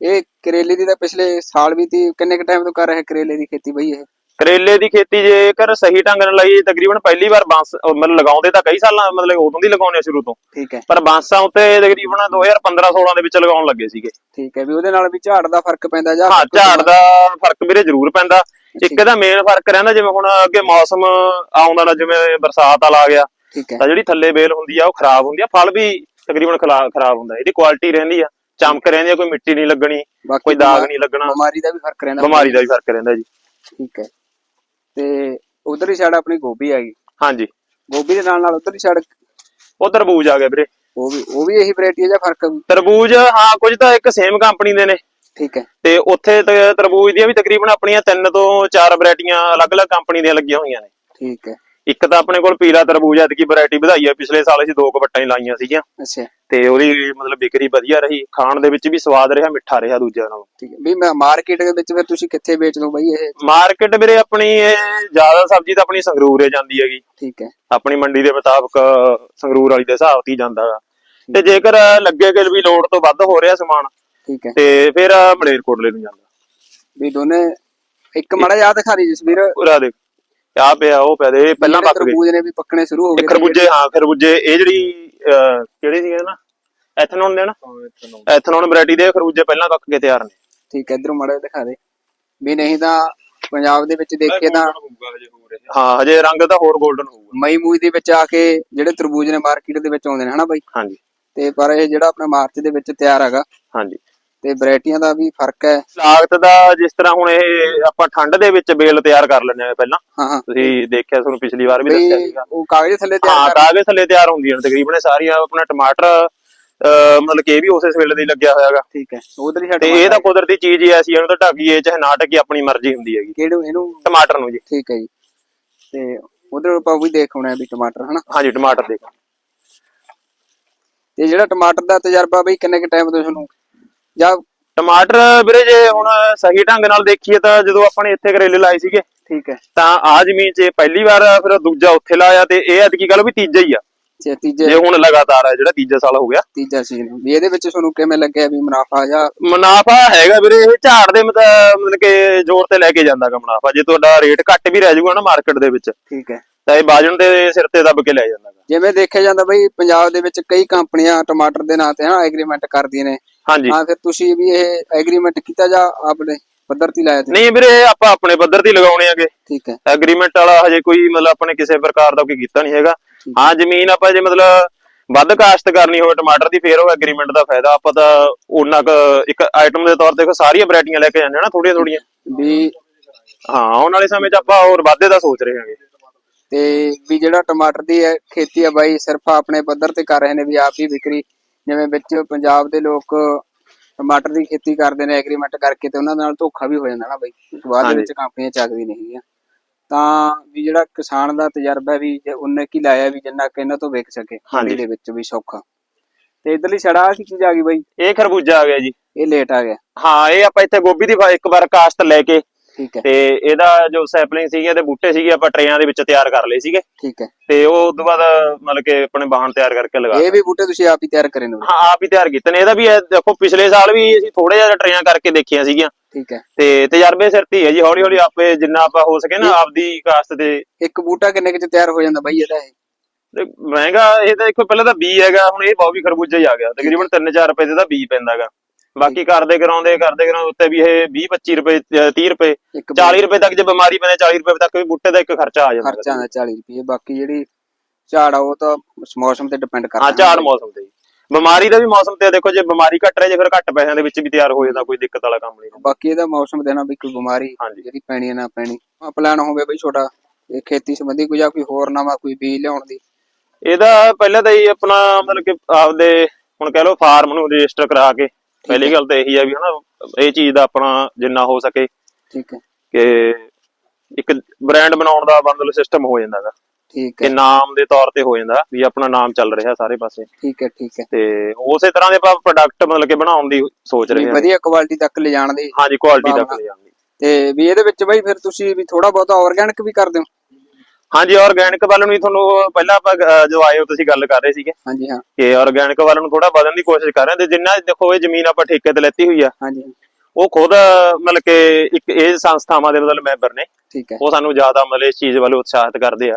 ਇਹ ਕਰੇਲੇ ਦੀ ਤਾਂ ਪਿਛਲੇ ਸਾਲ ਵੀ ਤੀ ਕਿੰਨੇ ਕ ਟਾਈਮ ਤੋਂ ਕਰ ਰਹੇ ਕਰੇਲੇ ਦੀ ਖੇਤੀ ਬਈ ਇਹ? ਕਰੇਲੇ ਦੀ ਖੇਤੀ ਜੇਕਰ ਸਹੀ ਢੰਗ ਨਾਲ ਲਈ ਤਕਰੀਬਨ ਪਹਿਲੀ ਵਾਰ ਬਾਂਸ ਮਤਲਬ ਲਗਾਉਂਦੇ ਤਾਂ ਕਈ ਸਾਲਾਂ ਮਤਲਬ ਉਦੋਂ ਦੀ ਲਗਾਉਂਦੇ ਆ ਸ਼ੁਰੂ ਤੋਂ। ਠੀਕ ਹੈ। ਪਰ ਬਾਂਸਾਂ ਉੱਤੇ ਤਕਰੀਬਨ 2015-16 ਦੇ ਵਿੱਚ ਲਗਾਉਣ ਲੱਗੇ ਸੀਗੇ। ਠੀਕ ਹੈ ਵੀ ਉਹਦੇ ਨਾਲ ਵੀ ਝਾੜ ਦਾ ਫ਼ਰਕ ਪੈਂਦਾ ਜਾਂ ਹਾਂ ਝਾੜ ਦਾ ਫ਼ਰਕ ਵੀਰੇ ਜ਼ਰੂਰ ਪੈਂਦਾ। ਇੱਕ ਇਹਦਾ ਮੇਨ ਫ਼ਰਕ ਰਹਿੰਦਾ ਜਿਵੇਂ ਹੁਣ ਅੱਗੇ ਮੌਸਮ ਆਉਂਦਾ ਨਾ ਜਿਵੇਂ ਬਰਸਾਤ ਵਾਲਾ ਆ ਗਿਆ ਠੀਕ ਹੈ। ਤਾਂ ਜਿਹੜੀ ਥੱਲੇ ਬੇਲ ਹੁੰਦੀ ਆ ਉਹ ਖਰਾਬ ਹੁੰਦੀ ਆ। ਫਲ ਵੀ ਤਕਰੀਬਨ ਖਰਾਬ ਹੁੰਦਾ। ਇਹਦੀ ਕੁਆਲਿਟੀ ਰਹਿੰਦੀ ਆ। ਚਮਕ ਰਹਿੰਦੀ ਆ ਕੋਈ ਮਿੱਟੀ ਨਹੀਂ ਲੱਗਣੀ ਕੋਈ ਦਾਗ ਨਹੀਂ ਲੱਗਣਾ। ਬਿਮਾਰੀ ਦਾ ਵੀ ਫ਼ਰਕ ਰਹਿੰਦਾ। ਬਿਮਾਰੀ ਦਾ ਵੀ ਫ਼ਰਕ ਰਹਿੰਦਾ ਜੀ। ਠੀਕ ਹੈ। ਤੇ ਉਧਰ ਹੀ ਸਾਈਡ ਆਪਣੀ ਗੋਭੀ ਆ ਗਈ। ਹਾਂਜੀ। ਗੋਭੀ ਦੇ ਨਾਲ ਨਾਲ ਉਧਰ ਹੀ ਸਾਈਡ ਉਹ ਤਰਬੂਜ ਆ ਗਿਆ ਵੀਰੇ। ਉਹ ਵੀ ਉਹ ਵੀ ਇਹੀ ਵੈਰਾਈਟੀ ਹੈ ਜਾਂ ਫ਼ਰਕ? ਤਰਬੂਜ ਹਾਂ ਕੁਝ ਤਾਂ ਇੱਕ ਸੇਮ ਕੰਪਨੀ ਦੇ ਨੇ। ਠੀਕ ਹੈ। ਤੇ ਉੱਥੇ ਤਰਬੂਜ ਦੀਆਂ ਵੀ ਤਕਰੀਬਨ ਆਪਣੀਆਂ ਤਿੰਨ ਤੋਂ ਚਾਰ ਵੈਰਾਈਟੀਆਂ ਅਲੱਗ-ਅਲੱਗ ਕੰਪਨੀ ਦੀਆਂ ਲੱਗੀਆਂ ਹੋਈਆਂ ਨੇ। ਠੀਕ ਹੈ। ਇੱਕ ਤਾਂ ਆਪਣੇ ਕੋਲ ਪੀਲਾ ਤਰਬੂਜ ਐਤਕੀ ਵੈਰਾਈਟੀ ਵਧਾਈ ਆ ਪਿਛਲੇ ਸਾਲ ਅਸੀਂ ਦੋ ਕਵਟਾਂ ਹੀ ਲਾਈਆਂ ਸੀਗੀਆਂ। ਅੱਛਾ। ਤੇ ਉਹਦੀ ਮਤਲਬ ਵਿਕਰੀ ਵਧੀਆ ਰਹੀ ਖਾਣ ਦੇ ਵਿੱਚ ਵੀ ਸਵਾਦ ਰਿਹਾ ਮਿੱਠਾ ਰਿਹਾ ਦੂਜਿਆਂ ਨਾਲੋਂ। ਠੀਕ ਹੈ। ਵੀ ਮੈਂ ਮਾਰਕੀਟ ਦੇ ਵਿੱਚ ਫਿਰ ਤੁਸੀਂ ਕਿੱਥੇ ਵੇਚ ਦੋ ਬਈ ਇਹ? ਮਾਰਕੀਟ ਵੀਰੇ ਆਪਣੀ ਇਹ ਜ਼ਿਆਦਾ ਸਬਜ਼ੀ ਤਾਂ ਆਪਣੀ ਸੰਗਰੂਰ ਹੀ ਜਾਂਦੀ ਹੈਗੀ। ਠੀਕ ਹੈ। ਆਪਣੀ ਮੰਡੀ ਦੇ ਮੁਤਾਬਕ ਸੰਗਰੂਰ ਵਾਲੀ ਦੇ ਹਿਸਾਬ ਤੇ ਹੀ ਜਾਂਦਾ ਗਾ। ਤੇ ਜੇਕਰ ਲੱਗੇ ਕਿ ਵੀ ਲੋੜ ਤੋਂ ਵੱਧ ਹੋ ਰਿਹਾ ਸਮਾਨ ਠੀਕ ਹੈ। ਤੇ ਫਿਰ ਮਲੇਰਕੋਟਲੇ ਨੂੰ ਜਾਂਦਾ। ਵੀ ਦੋਨੇ ਇੱਕ ਮਾੜਾ ਯਾਦ ਦਿਖਾ ਰਹੀ ਜਸਵੀਰ ਪੂਰਾ ਦੇਖ ਆ ਪਿਆ ਉਹ ਪਿਆ ਦੇ ਇਹ ਪਹਿਲਾਂ ਜਿਹੜੇ ਪੱਕ ਗਏ। ਤਰਬੂਜ ਨੇ ਵੀ ਪੱਕਣੇ ਸ਼ੁਰੂ ਹੋ ਇਹ ਗਏ ਖਰਬੂਜੇ ਹਾਂ ਖਰਬੂਜੇ ਇਹ ਜਿਹੜੀ ਅਹ, ਕਿਹੜੀ ਸੀ ਨਾ? ਐਥਨੋਨ ਦੇ ਨਾ? ਐਥਨੋਨ। ਵੈਰਾਈਟੀ ਦੇ ਖਰਬੂਜੇ ਪਹਿਲਾਂ ਪੱਕ ਕੇ ਤਿਆਰ ਨੇ। ਠੀਕ ਹੈ ਇਧਰੋਂ ਮਾੜਾ ਦਿਖਾ ਦੇ। ਵੀ ਨਹੀਂ ਤਾਂ ਪੰਜਾਬ ਦੇ ਵਿੱਚ ਦੇਖੀਏ ਤਾਂ ਹਾਂ ਹਜੇ ਰੰਗ ਤਾਂ ਹੋਰ 골ਡਨ ਹੋਊਗਾ। ਮਈ ਮੂਈ ਦੇ ਵਿੱਚ ਆ ਕੇ ਜਿਹੜੇ ਤਰਬੂਜ ਨੇ ਮਾਰਕੀਟ ਦੇ ਵਿੱਚ ਆਉਂਦੇ ਨੇ ਹਨਾ ਬਾਈ? ਹਾਂਜੀ। ਤੇ ਪਰ ਇਹ ਜਿਹੜਾ ਆਪਣਾ ਮਾਰਚ ਦੇ ਵਿੱਚ ਤਿਆਰ ਹੈਗਾ ਹਾਂਜੀ। ਤੇ ਵੈਰਾਈਟੀਆਂ ਦਾ ਵੀ ਫ਼ਰਕ ਹੈ। ਲਾਗਤ ਦਾ ਜਿਸ ਤਰ੍ਹਾਂ ਹੁਣ ਇਹ ਆਪਾਂ ਠੰਡ ਦੇ ਵਿੱਚ ਬੇਲ ਤਿਆਰ ਕਰ ਲੈਂਦੇ ਆ ਪਹਿਲਾਂ। ਹਾਂ ਹਾਂ। ਤੁਸੀਂ ਦੇਖਿਆ ਤੁਹਾਨੂੰ ਪਿਛਲੀ ਵਾਰ ਵੀ ਦੱਸਿਆ ਸੀਗਾ। ਉਹ ਕਾਗਜ਼ ਥੱਲੇ ਹਾਂ ਤਿਆਰ ਕਰ ਕਾਗਜ਼ ਥੱਲੇ ਤਿਆਰ ਹੁੰਦੀਆਂ ਨੇ ਤਕਰੀਬਨ ਸਾਰੀਆਂ ਆਪਣਾ ਟਮਾਟਰ ਮਤਲਬ ਕਿ ਇਹ ਵੀ ਉਸੇ ਸਵੇਲੇ ਦੇ ਹੀ ਲੱਗਿਆ ਹੋਇਆਗਾ ਠੀਕ ਹੈ ਉਧਰ ਹੀ ਛੱਡ ਤੇ ਇਹ ਤਾਂ ਕੁਦਰਤੀ ਚੀਜ਼ ਹੀ ਐਸੀ ਇਹਨੂੰ ਤਾਂ ਢਾਕੀਏ ਚਾਹੇ ਨਾ ਢਾਕੀ ਆਪਣੀ ਮਰਜ਼ੀ ਹੁੰਦੀ ਹੈਗੀ। ਕਿਹੜੇ ਇਹਨੂੰ? ਟਮਾਟਰ ਨੂੰ ਜੀ। ਠੀਕ ਹੈ ਜੀ। ਤੇ ਉਧਰ ਆਪਾਂ ਵੀ ਦੇਖ ਆਉਣਾ ਵੀ ਟਮਾਟਰ ਹਨਾ? ਹਾਂਜੀ ਟਮਾਟਰ ਦੇ ਤੇ ਜਿਹੜਾ ਟਮਾਟਰ ਦਾ ਤਜਰਬਾ ਬਈ ਕਿੰਨੇ ਕ ਟਾਈਮ ਤੋਂ ਤੁਹਾਨੂੰ ਜਾਂ ਟਮਾਟਰ ਵੀਰੇ ਜੇ ਹੁਣ ਸਹੀ ਢੰਗ ਨਾਲ ਦੇਖੀਏ ਤਾਂ ਜਦੋਂ ਆਪਾਂ ਨੇ ਇੱਥੇ ਕਰੇਲੇ ਲਾਏ ਸੀਗੇ ਠੀਕ ਹੈ। ਤਾਂ ਆ ਜ਼ਮੀਨ 'ਚ ਪਹਿਲੀ ਵਾਰ ਫਿਰ ਦੂਜਾ ਉੱਥੇ ਲਾਇਆ ਤੇ ਇਹ ਐਤਕੀ ਗੱਲ ਵੀ ਤੀਜਾ ਹੀ ਆ। ਤੇ ਤੀਜੇ ਜੇ ਹੁਣ ਲਗਾਤਾਰ ਆ ਜਿਹੜਾ ਤੀਜਾ ਸਾਲ ਹੋ ਗਿਆ। ਤੀਜਾ ਸੀਜ਼ਨ ਵੀ। ਇਹਦੇ ਵਿੱਚ ਤੁਹਾਨੂੰ ਕਿਵੇਂ ਲੱਗਿਆ ਵੀ ਮੁਨਾਫਾ ਜਾਂ ਮੁਨਾਫਾ ਹੈਗਾ ਵੀਰੇ ਇਹ ਝਾੜ ਦੇ ਮਤ- ਮਤਲਬ ਕਿ ਜ਼ੋਰ ਤੇ ਲੈ ਕੇ ਜਾਂਦਾਗਾ ਮੁਨਾਫਾ। ਜੇ ਤੁਹਾਡਾ ਰੇਟ ਘੱਟ ਵੀ ਰਹਿ ਜਾਊਗਾ ਨਾ ਮਾਰਕੀਟ ਦੇ ਵਿੱਚ ਠੀਕ ਹੈ। ਤਾਂ ਇਹ ਬਾਜਣ ਦੇ ਸਿਰ ਤੇ ਦੱਬ ਕੇ ਲੈ ਜਾਂਦਾਗਾ ਜਿਵੇਂ ਦੇਖਿਆ ਜਾਂਦਾ ਬਈ ਪੰਜਾਬ ਦੇ ਵਿੱਚ ਕਈ ਕੰਪਨੀਆਂ ਟਮਾਟਰ ਦੇ ਨਾਂ ਤੇ ਹਨਾ ਐਗਰੀਮੈਂਟ ਕਰਦੀਆਂ ਨੇ। ਹਾਂਜੀ। ਹਾਂ ਫਿਰ ਤੁਸੀਂ ਵੀ ਇਹ ਐਗਰੀਮੈਂਟ ਕੀਤਾ ਜਾਂ ਆਪਣੇ ਪੱਧਰ ਤੇ ਲਾਇਆ ਤੇ ਨਹੀਂ ਵੀਰੇ ਆਪਾਂ ਆਪਣੇ ਪੱਧਰ ਤੇ ਲਗਾਉਣੇ ਆਗੇ ਠੀਕ ਹੈ। ਐਗਰੀਮੈਂਟ ਵਾਲਾ ਹਜੇ ਕੋਈ ਮਤਲਬ ਆਪਣੇ ਕਿਸੇ ਪ੍ਰਕਾਰ ਦਾ ਕੋਈ ਕੀਤਾ ਨਹੀਂ ਹੈਗਾ। ਹਾਂ। ਜ਼ਮੀਨ ਆਪਾਂ ਜੇ ਮਤਲਬ ਵੱਧ ਕਾਸ਼ਤ ਕਰਨੀ ਹੋਵੇ ਟਮਾਟਰ ਦੀ ਫੇਰ ਉਹ ਐਗਰੀਮੈਂਟ ਦਾ ਫਾਇਦਾ। ਆਪਾਂ ਤਾਂ ਉਹਨਾਂ ਇੱਕ ਆਈਟਮ ਦੇ ਤੌਰ ਤੇ ਸਾਰੀਆਂ ਵੈਰਾਈਟੀਆਂ ਲੈ ਕੇ ਜਾਂਦੇ ਹਾਂ ਨਾ ਥੋੜੀਆਂ ਥੋੜੀਆਂ। ਵੀ ਹਾਂ ਆਉਣ ਵਾਲੇ ਸਮੇਂ 'ਚ ਆਪਾਂ ਹੋਰ ਵਾਧੇ ਦਾ ਸੋਚ ਰਹੇ ਹਾਂਗੇ। ਤੇ ਵੀ ਜਿਹੜਾ ਟਮਾਟਰ ਦੀ ਖੇਤੀ ਆ ਬਾਈ ਸਿਰਫ ਆਪਣੇ ਪੱਧਰ ਤੇ ਕਰ ਰਹੇ ਨੇ ਵੀ ਆਪ ਹੀ ਵਿਕਰੀ ਜਿਵੇਂ ਵਿੱਚ ਪੰਜਾਬ ਦੇ ਲੋਕ ਟਮਾਟਰ ਦੀ ਖੇਤੀ ਕਰਦੇ ਨੇ ਐਗਰੀਮੈਂਟ ਕਰਕੇ ਤੇ ਉਹਨਾਂ ਨਾਲ ਧੋਖਾ ਵੀ ਹੋ ਜਾਂਦਾ ਨਾ ਬਾਈ। ਬਾਅਦ ਦੇ। ਵਿੱਚ ਕੰਪਨੀਆਂ ਚੱਕਦੀ ਨਹੀਂ ਹੈਗੀਆਂ। ਤਾਂ ਵੀ ਜਿਹੜਾ ਕਿਸਾਨ ਦਾ ਤਜਰਬਾ ਵੀ ਜੇ ਉਹਨੇ ਕੀ ਲਾਇਆ ਵੀ ਜਿੰਨਾ ਕਿ ਇਹਨਾਂ ਤੋਂ ਵਿਕ ਸਕੇ ਮੰਡੀ। ਦੇ ਵਿੱਚ ਵੀ ਸੌਖਾ। ਤੇ ਇਧਰਲੀ ਛੜਾ ਕੀ ਚੀਜ਼ ਆ ਗਈ ਬਾਈ? ਇਹ ਖਰਬੂਜਾ ਆ ਗਿਆ ਜੀ। ਇਹ ਲੇਟ ਆ ਗਿਆ। ਹਾਂ ਇਹ ਆਪਾਂ ਇੱਥੇ ਗੋਭੀ ਦੀ ਇੱਕ ਵਾਰ ਕਾਸ਼ਤ ਲੈ ਕੇ ਠੀਕ ਹੈ। ਤੇ ਇਹਦਾ ਜੋ ਸੈਪਲਿੰਗ ਸੀਗੇ ਇਹਦੇ ਬੂਟੇ ਸੀਗੇ ਆਪਾਂ ਟਰੇਆਂ ਦੇ ਵਿੱਚ ਤਿਆਰ ਕਰ ਲਏ ਸੀਗੇ। ਠੀਕ ਹੈ। ਤੇ ਉਹ ਉਸ ਤੋਂ ਬਾਅਦ ਮਤਲਬ ਕਿ ਆਪਣੇ ਬਾਹਣ ਤਿਆਰ ਕਰਕੇ ਲਗਾ ਇਹ ਵੀ ਬੂਟੇ ਤੁਸੀਂ ਆਪ ਹੀ ਤਿਆਰ ਕਰੇ ਨੇ। ਹਾਂ ਆਪ ਹੀ ਤਿਆਰ ਕੀਤੇ ਨੇ। ਇਹਦਾ ਵੀ ਇਹ ਦੇਖੋ ਪਿਛਲੇ ਸਾਲ ਵੀ ਅਸੀਂ ਥੋੜੇ ਜਿਹਾ ਟਰੇਆਂ ਕਰਕੇ ਦੇਖੀਆਂ ਸੀਗੀਆਂ। ਠੀਕ ਹੈ। ਤੇ ਤਜਰਬੇ ਸਿਰ ਤੇ ਹੀ ਹੈ ਜੀ ਹੌਲੀ ਹੌਲੀ ਆਪੇ ਜਿੰਨਾ ਆਪਾਂ ਹੋ ਸਕੇ ਨਾ ਆਪਦੀ ਕਾਸ਼ਤ ਤੇ। ਇੱਕ ਬੂਟਾ ਕਿੰਨੇ ਕੁ ਚ ਤਿਆਰ ਹੋ ਜਾਂਦਾ ਬਾਈ ਇਹਦਾ ਇਹ? ਤੇ ਮਹਿੰਗਾ ਇਹ ਤਾਂ ਦੇਖੋ ਪਹਿਲਾਂ ਤਾਂ ਬੀ ਹੈਗਾ ਹੁਣ ਇਹ ਬਹੁਤ ਵੀ ਖਰਬੂਜਾ ਹੀ ਆ ਗਿਆ। ਤਕਰੀਬਨ 3-4 ਰੁਪਏ ਦੇ ਦਾ ਬੀ ਪੈਂਦਾਗਾ। ਬਾਕੀ ਕਰਦੇ ਕਰਾਉਂਦੇ ਕਰਦੇ ਕਰਾਉਂਦੇ ਉੱਤੇ ਵੀ ਇਹ 20-25 ਰੁਪਏ ਅਹ 30 ਰੁਪਏ ਇੱਕ 40 ਰੁਪਏ ਤੱਕ ਜੇ ਬਿਮਾਰੀ ਪੈਂਦੇ 40 ਰੁਪਏ ਤੱਕ ਵੀ ਬੂਟੇ ਦਾ ਇੱਕ ਖਰਚਾ ਆ ਜਾਂਦਾ ਖਰਚਾ ਦਾ 40 ਰੁਪਏ ਬਾਕੀ ਜਿਹੜੀ ਝਾੜ ਆ ਉਹ ਤਾਂ ਮੌਸਮ ਤੇ ਡਿਪੈਂਡ ਕਰਦਾ ਹਾਂ ਝਾੜ ਮੌਸਮ ਤੇ। ਬਿਮਾਰੀ ਦਾ ਵੀ ਮੌਸਮ ਤੇ ਦੇਖੋ ਜੇ ਬਿਮਾਰੀ ਘਟ ਰਹੀ ਜੇ ਫਿਰ ਘੱਟ ਪੈਸਿਆਂ ਦੇ ਵਿੱਚ ਵੀ ਤਿਆਰ ਹੋ ਜਾਂਦਾ ਕੋਈ ਦਿੱਕਤ ਵਾਲਾ ਕੰਮ ਨਹੀਂ। ਬਾਕੀ ਇਹਦਾ ਮੌਸਮ ਦੇਣਾ ਵੀ ਕੋਈ ਬਿਮਾਰੀ। ਜਿਹੜੀ ਪੈਣੀ ਹੈ ਨਾ ਪੈਣੀ। ਆ ਪਲਾਨ ਹੋਵੇ ਬਈ ਛੋਟਾ ਇਹ ਖੇਤੀ ਸੰਬੰਧੀ ਕੋਈ ਜਾਂ ਕੋਈ ਹੋਰ ਨਵਾਂ ਕੋਈ ਬੀਜ ਲਿਆਉਣ ਦੀ। ਇਹਦਾ ਪਹਿਲਾਂ ਤਾਂ ਹੀ ਆਪਣਾ ਮਤਲਬ ਕਿ ਆਪਦੇ ਹੁਣ ਕਹਿ ਲਓ ਫਾਰਮ ਨੂੰ ਰਜਿਸਟਰ ਕਰਾ ਕੇ ਪਹਿਲੀ ਗੱਲ ਤਾਂ ਇਹੀ ਆ ਵੀ ਹਨਾ ਇਹ ਚੀਜ਼ ਦਾ ਆਪਣਾ ਜਿੰਨਾ ਹੋ ਸਕੇ ਠੀਕ ਹੈ। ਕਿ ਇੱਕ ਬ੍ਰਾਂਡ ਬਣਾਉਣ ਦਾ ਬੰਦਲ ਸਿਸਟਮ ਹੋ ਜਾਂਦਾਗਾ ਠੀਕ ਕਿ ਹੈ। ਨਾਮ ਦੇ ਤੌਰ ਤੇ ਹੋ ਜਾਂਦਾ ਵੀ ਆਪਣਾ ਨਾਮ ਚੱਲ ਰਿਹਾ ਸਾਰੇ ਪਾਸੇ। ਠੀਕ ਹੈ ਠੀਕ ਹੈ। ਤੇ ਉਸੇ ਤਰ੍ਹਾਂ ਦੇ ਆਪਾਂ ਪ੍ਰੋਡਕਟ ਮਤਲਬ ਕਿ ਬਣਾਉਣ ਦੀ ਸੋਚ ਰਹੇ ਹਾਂ। ਵਧੀਆ ਕੁਆਲਿਟੀ ਤੱਕ ਲਿਜਾਣ ਦੀ ਹਾਂਜੀ ਕੁਆਲਿਟੀ ਤੱਕ ਭਾਵਨਾ। ਲੈ ਜਾਂਦੀ ਤੇ ਵੀ ਇਹਦੇ ਵਿੱਚ ਬਈ ਫਿਰ ਤੁਸੀਂ ਵੀ ਥੋੜਾ ਬਹੁਤਾ ਆਰਗੈਨਿਕ ਵੀ ਕਰਦੇ ਹੋ ਹਾਂਜੀ ਆਰਗੈਨਿਕ ਵੱਲ ਨੂੰ ਵੀ ਤੁਹਾਨੂੰ ਪਹਿਲਾਂ ਆਪਾਂ ਜੋ ਆਏ ਹੋ ਤੁਸੀਂ ਗੱਲ ਕਰ ਰਹੇ ਸੀਗੇ ਹਾਂਜੀ ਹਾਂ। ਕਿ ਆਰਗੈਨਿਕ ਵੱਲ ਨੂੰ ਥੋੜਾ ਵਧਣ ਦੀ ਕੋਸ਼ਿਸ਼ ਕਰ ਰਹੇ ਤੇ ਜਿੰਨਾ ਦੇਖੋ ਇਹ ਜ਼ਮੀਨ ਆਪਾਂ ਠੇਕੇ ਤੇ ਲੈਤੀ ਹੋਈ ਆ ਹਾਂਜੀ। ਉਹ ਖੁਦ ਮਤਲਬ ਕਿ ਇੱਕ ਇਹ ਸੰਸਥਾਵਾਂ ਦੇ ਮਤਲਬ ਮੈਂਬਰ ਨੇ। ਠੀਕ ਹੈ। ਉਹ ਸਾਨੂੰ ਜ਼ਿਆਦਾ ਮਤਲਬ ਇਸ ਚੀਜ਼ ਵੱਲ ਉਤਸ਼ਾਹਿਤ ਕਰਦੇ ਆ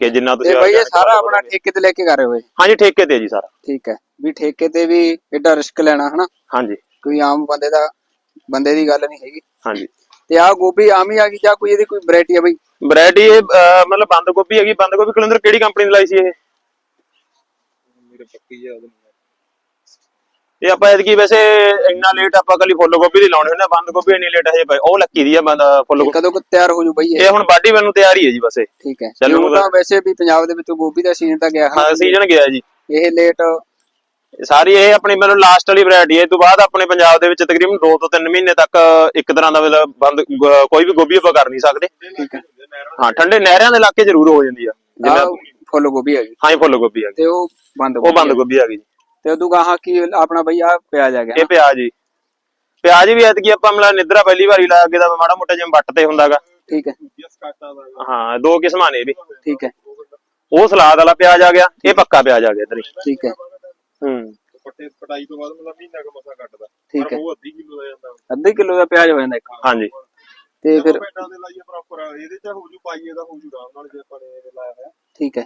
ਕਿ ਜਿੰਨਾ ਤੁਸੀਂ ਬਈ ਇਹ ਸਾਰਾ ਆਪਣਾ। ਠੇਕੇ ਤੇ ਲੈ ਕੇ ਕਰ ਰਹੇ ਹੋ? ਹਾਂਜੀ ਠੇਕੇ ਤੇ ਜੀ ਸਾਰਾ। ਠੀਕ ਹੈ। ਵੀ ਠੇਕੇ ਤੇ ਵੀ ਐਡਾ ਰਿਸਕ ਲੈਣਾ ਹਨਾ? ਹਾਂਜੀ। ਕੋਈ ਆਮ ਬੰਦੇ ਦਾ ਬੰਦੇ ਦੀ ਗੱਲ ਨਹੀਂ ਹੈਗੀ। ਹਾਂਜੀ। ਤੇ ਆ ਗੋਭੀ ਆਮ ਹੀ ਆ ਗਈ ਜਾਂ ਕੋਈ ਇਹਦੀ ਕੋਈ ਵੈਰਾਈਟੀ ਆ ਬਈ? ਵੈਰਾਈਟੀ ਇਹ ਅਹ, ਮਤਲਬ ਬੰਦ ਗੋਭੀ ਹੈਗੀ ਬੰਦ ਗੋਭੀ ਕਲੰਦਰ ਕਿਹੜੀ ਕੰਪਨੀ ਦੀ ਲਾਈ ਸੀ ਇਹ? ਮੇਰੇ ਪੱਕੀ ਯਾਦ ਨਹੀਂ ਇਹ ਆਪਾਂ ਐਤਕੀ ਵੈਸੇ ਇੰਨਾ ਲੇਟ ਆਪਾਂ ਕੱਲੀ ਫੁੱਲ ਗੋਭੀ ਦੀ ਲਾਉਣੇ ਹੁੰਦੇ ਆ ਬੰਦ ਗੋਭੀ ਇੰਨੀ ਲੇਟ ਹਜੇ ਪਈ ਉਹ ਲੱਕੀ ਦੀ ਆ ਬੰਦ ਫੁੱਲ ਗੋਭੀ। ਕਦੋਂ ਕੁ ਤਿਆਰ ਹੋ ਜੂ ਬਈ ਇਹ? ਇਹ ਹੁਣ ਬਾਡੀ ਵੱਲ ਨੂੰ ਤਿਆਰ ਹੀ ਹੈ ਜੀ ਬਸ ਇਹ। ਠੀਕ ਹੈ। ਚੱਲੂ ਚੱਲੂ ਤਾਂ ਵੈਸੇ ਵੀ ਪੰਜਾਬ ਦੇ ਵਿੱਚੋਂ ਗੋਭੀ ਦਾ ਸੀਜ਼ਨ ਤਾਂ ਗਿਆ ਹਾਂ ਸੀਜ਼ਨ ਗਿਆ ਜੀ। ਇਹ ਲੇਟ ਸਾਰੀ ਇਹ ਆਪਣੀ ਮੈਨੂੰ ਲਾਸਟ ਵਾਲੀ ਵੈਰਾਈਟੀ ਹੈ। ਇਹ ਤੋਂ ਬਾਅਦ ਆਪਣੇ ਪੰਜਾਬ ਦੇ ਵਿੱਚ ਤਕਰੀਬਨ 2 ਤੋਂ 3 ਮਹੀਨੇ ਤੱਕ ਇੱਕ ਤਰ੍ਹਾਂ ਦਾ ਮਤਲਬ ਬੰਦ ਗ- ਕੋਈ ਵੀ ਗੋਭੀ ਆਪਾਂ ਕਰ ਨਹੀਂ ਸਕਦੇ। ਠੀਕ ਹੈ। ਹਾਂ ਠੰਡੇ ਨਹਿਰਾਂ ਦੇ ਇਲਾਕੇ ਜ਼ਰੂਰ ਹੋ ਜਾਂਦੀ ਆ। ਜਿਵੇਂ ਆਹ ਫੁੱਲ ਗੋਭੀ ਆ ਗਈ ਹਾਂ ਇਹ ਫੁੱਲ ਗੋਭੀ ਆ ਗਈ ਤੇ ਉਹ ਬੰਦ ਉਹ ਬੰਦ ਗੋਭੀ ਆ ਗਈ ਜੀ। ਤੇ ਉਦੋਂ ਗਾਹਾਂ ਕੀ ਆਪਣਾ ਬਈ ਆ ਪਿਆਜ਼ ਆ ਗਿਆ ਇਹ ਪਿਆਜ਼ ਜੀ। ਪਿਆਜ਼ ਵੀ ਐਤਕੀ ਆਪਾਂ ਮਤਲਬ ਨਿੱਧਰਾ ਪਹਿਲੀ ਵਾਰੀ ਲਾ ਕੇ ਦਾ ਮਾੜਾ ਮੋਟਾ ਜਿਵੇਂ ਵੱਟ ਤੇ ਹੁੰਦਾਗਾ। ਠੀਕ ਹੈ। ਹਾਂ ਦੋ ਕਿਸਮਾਂ ਨੇ ਇਹ ਵੀ। ਠੀਕ ਹੈ। ਉਹ ਸਲਾਦ ਵਾਲਾ ਪਿਆਜ਼ ਆ ਗਿਆ ਇਹ ਪੱਕਾ ਪਿਆਜ਼ ਆ ਗਿਆ ਇਧਰ ਠੀਕ ਹੈ। ਹੂੰ। ਪੱਟੇ ਪਟਾਈ ਤੋਂ ਬਾਅਦ ਮਤਲਬ ਮਹੀਨਾ ਕੁ ਮਸਾ ਕੱਟਦਾ। ਠੀਕ ਪਰ ਹੈ। ਉਹ ਅੱਧੀ ਕਿਲੋ ਦਾ ਜਾਂਦਾ। ਅੱਧੇ ਕਿਲੋ ਦਾ ਪਿਆਜ਼ ਹੋ ਜਾਂਦਾ ਇੱਕ। ਹਾਂਜੀ। ਤੇ ਫਿਰ ਪੈਟਾਂ ਦੇ ਲਾਈਏ ਪ੍ਰੋਪਰ ਇਹਦੇ ਚ ਹੋ ਜੂ ਪਾਈਏ ਦਾ ਹੋ ਜੂ ਆਰਾਮ ਨਾਲ ਜੇ ਆਪਾਂ ਨੇ ਇਹ ਲਾਇਆ ਹੋਇਆ। ਠੀਕ ਹੈ।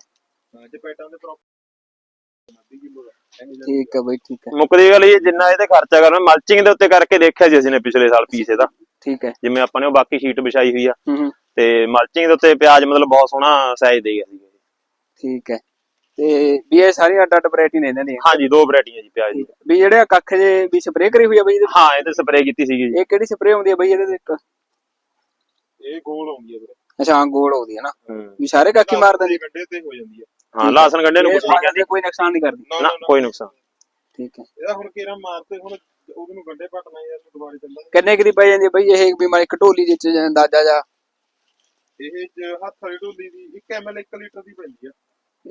ਹਾਂ, ਜੇ ਪੈਟਾਂ ਦੇ ਪ੍ਰੋਪਰ ਅੱਧੀ ਕਿਲੋ ਦਾ। ਇਹੋ ਜਿਹਾ ਠੀਕ ਹੈ ਬਈ ਠੀਕ ਹੈ। ਮੁੱਕਦੀ ਗੱਲ ਇਹ ਜਿੰਨਾ ਇਹਦੇ ਖਰਚਾ ਕਰਨਾ ਮਲਚਿੰਗ ਦੇ ਉੱਤੇ ਕਰਕੇ ਦੇਖਿਆ ਸੀ ਅਸੀਂ ਨੇ ਪਿਛਲੇ ਸਾਲ ਪੀਸ ਇਹਦਾ। ਠੀਕ ਹੈ। ਜਿਵੇਂ ਆਪਾਂ ਨੇ ਉਹ ਬਾਕੀ ਸ਼ੀਟ ਵਿਛਾਈ ਹੋਈ ਆ। ਹੂੰ ਹੂੰ। ਤੇ ਮਲਚਿੰਗ ਦੇ ਉੱਤੇ ਪਿਆਜ਼ ਮਤਲਬ ਬਹੁਤ ਸੋਹਣਾ ਸਾਈਜ਼ ਦੇ ਗਿਆ ਸੀ ਠੀਕ ਹੈ। ਤੇ ਵੀ ਇਹ ਸਾਰੀਆਂ ਅੱਡ ਅੱਡ ਵੈਰਾਈਟੀ ਨੇ ਇਹਨਾਂ ਦੀਆਂ। ਹਾਂਜੀ ਦੋ ਵੈਰਾਈਟੀਆਂ ਜੀ ਪਿਆਜ਼ ਦੀ। ਵੀ ਜਿਹੜੇ ਆ ਕੱਖ ਜੇ ਵੀ ਸਪਰੇਅ ਕਰੀ ਹੋਈ ਆ ਬਈ ਇਹਦੇ ਹਾਂ ਇਹ ਤੇ ਸਪਰੇਅ ਕੀਤੀ ਸੀਗੀ ਜੀ। ਇਹ ਕਿਹੜੀ ਸਪਰੇਅ ਹੁੰਦੀ ਆ ਬਈ ਇਹਦੇ ਤੇ ਇੱਕ ਇਹ ਗੋਲ ਆਉਂਦੀ ਹੈ ਵੀਰੇ। ਅੱਛਾ ਹਾਂ, ਗੋਲ ਹੁੰਦੀ ਹੈ ਨਾ। ਹੂੰ। ਵੀ ਸਾਰੇ ਕੱਖ ਹੀ ਮਾਰ ਦਿੰਦੀ ਗੱਡੇ ਤੇ ਹੋ ਜਾਂਦੀ ਹੈ ਹਾਂ ਲਾਸਨ ਗੰਡੇ ਨੂੰ ਕੁਝ ਨਹੀਂ ਕਹਿੰਦੇ। ਕੋਈ ਨੁਕਸਾਨ ਨਹੀਂ ਕਰਦੀ। ਨਾ ਕੋਈ ਨੁਕਸਾਨ। ਠੀਕ ਹੈ। ਇਹਦਾ ਹੁਣ ਕੇਰਾ ਮਾਰਤੇ ਹੁਣ ਉਹਦੇ ਨੂੰ ਗੰਡੇ ਪਟਣਾ ਯਾਰ ਦੁਬਾਰੇ ਚੱਲਦਾ ਕਿੰਨੇ ਕੁ ਦੀ ਪਈ ਜਾਂਦੀ ਆ ਬਈ? ਇਹ ਵੀ ਮਾਰੀ ਘਟੋਲੀ ਦੇ ਚ ਅੰਦਾਜ਼ਾ ਜਾ। ਇਹ ਚ ਹੱਥ ਵਾਲੀ ਢੋਲੀ ਦੀ 1 ml 1 ਲੀਟਰ ਦੀ ਪੈਂਦੀ ਆ।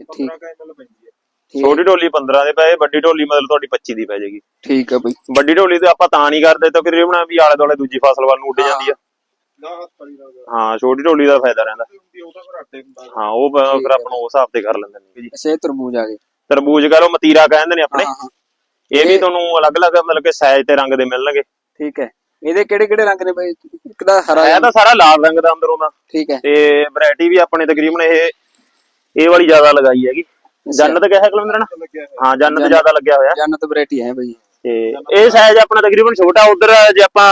ਠੀਕ। 15 ml ਪੈਂਦੀ ਆ ਠੀਕ। ਛੋਟੀ ਢੋਲੀ 15 ਦੇ ਪਏ ਵੱਡੀ ਢੋਲੀ ਮਤਲਬ ਤੁਹਾਡੀ 25 ਦੀ ਪੈ ਜਾਏਗੀ। ਠੀਕ ਹੈ ਬਈ। ਵੱਡੀ ਢੋਲੀ ਤੇ ਆਪਾਂ ਤਾਂ ਨਹੀਂ ਕਰਦੇ ਤਾਂ ਫਿਰ ਇਹ ਬਣਾ ਵੀ ਆਲੇ ਦੁਆਲੇ ਦੂਜੀ ਫਸਲ ਵੱਲ ਨੂੰ ਉੱਡ ਜਾਂਦੀ ਆ। ਹਾਂ ਛੋਟੀ ਢੋਲੀ ਦਾ ਫਾਇਦਾ ਰਹਿੰਦਾ। ਆ, ਹਾਂ ਉਹ ਫਿਰ ਆਪਾਂ ਨੂੰ ਉਸ ਹਿਸਾਬ ਤੇ ਕਰ ਲੈਂਦੇ ਨੇ। ਜੀ ਇਹ ਤਰਬੂਜ ਆ ਗਏ। ਤਰਬੂਜ ਕਹ ਲਓ ਮਤੀਰਾ ਕਹਿੰਦੇ ਨੇ ਆਪਣੇ। ਇਹ ਵੀ ਤੁਹਾਨੂੰ ਅਲੱਗ-ਅਲੱਗ ਮਤਲਬ ਕਿ ਸਾਈਜ਼ ਤੇ ਰੰਗ ਦੇ ਮਿਲਣਗੇ। ਠੀਕ ਹੈ। ਇਹਦੇ ਕਿਹੜੇ ਕਿਹੜੇ ਰੰਗ ਨੇ ਬਈ? ਇੱਕ ਦਾ ਹਰਾ ਇਹ ਤਾਂ ਸਾਰਾ ਲਾਲ ਰੰਗ ਦਾ ਅੰਦਰੋਂ ਦਾ। ਠੀਕ ਹੈ। ਤੇ ਵੈਰਾਈਟੀ ਵੀ ਆਪਣੇ ਤਕਰੀਬਨ ਇਹ ਇਹ ਵਾਲੀ ਜ਼ਿਆਦਾ ਲਗਾਈ ਹੈਗੀ। ਜੰਨਤ ਕਿਹਾ ਕਲੰਦਰ ਨਾ ਹੈ ਜੰਨਤ ਜ਼ਿਆਦਾ ਲੱਗਿਆ ਹੋਇਆ। ਜੰਨਤ ਵੈਰਾਈਟੀ ਹੈ ਬਈ। ਤੇ ਇਹ ਸਾਈਜ਼ ਆਪਣਾ ਤਕਰੀਬਨ ਛੋਟਾ ਉਧਰ ਜੇ ਆਪਾਂ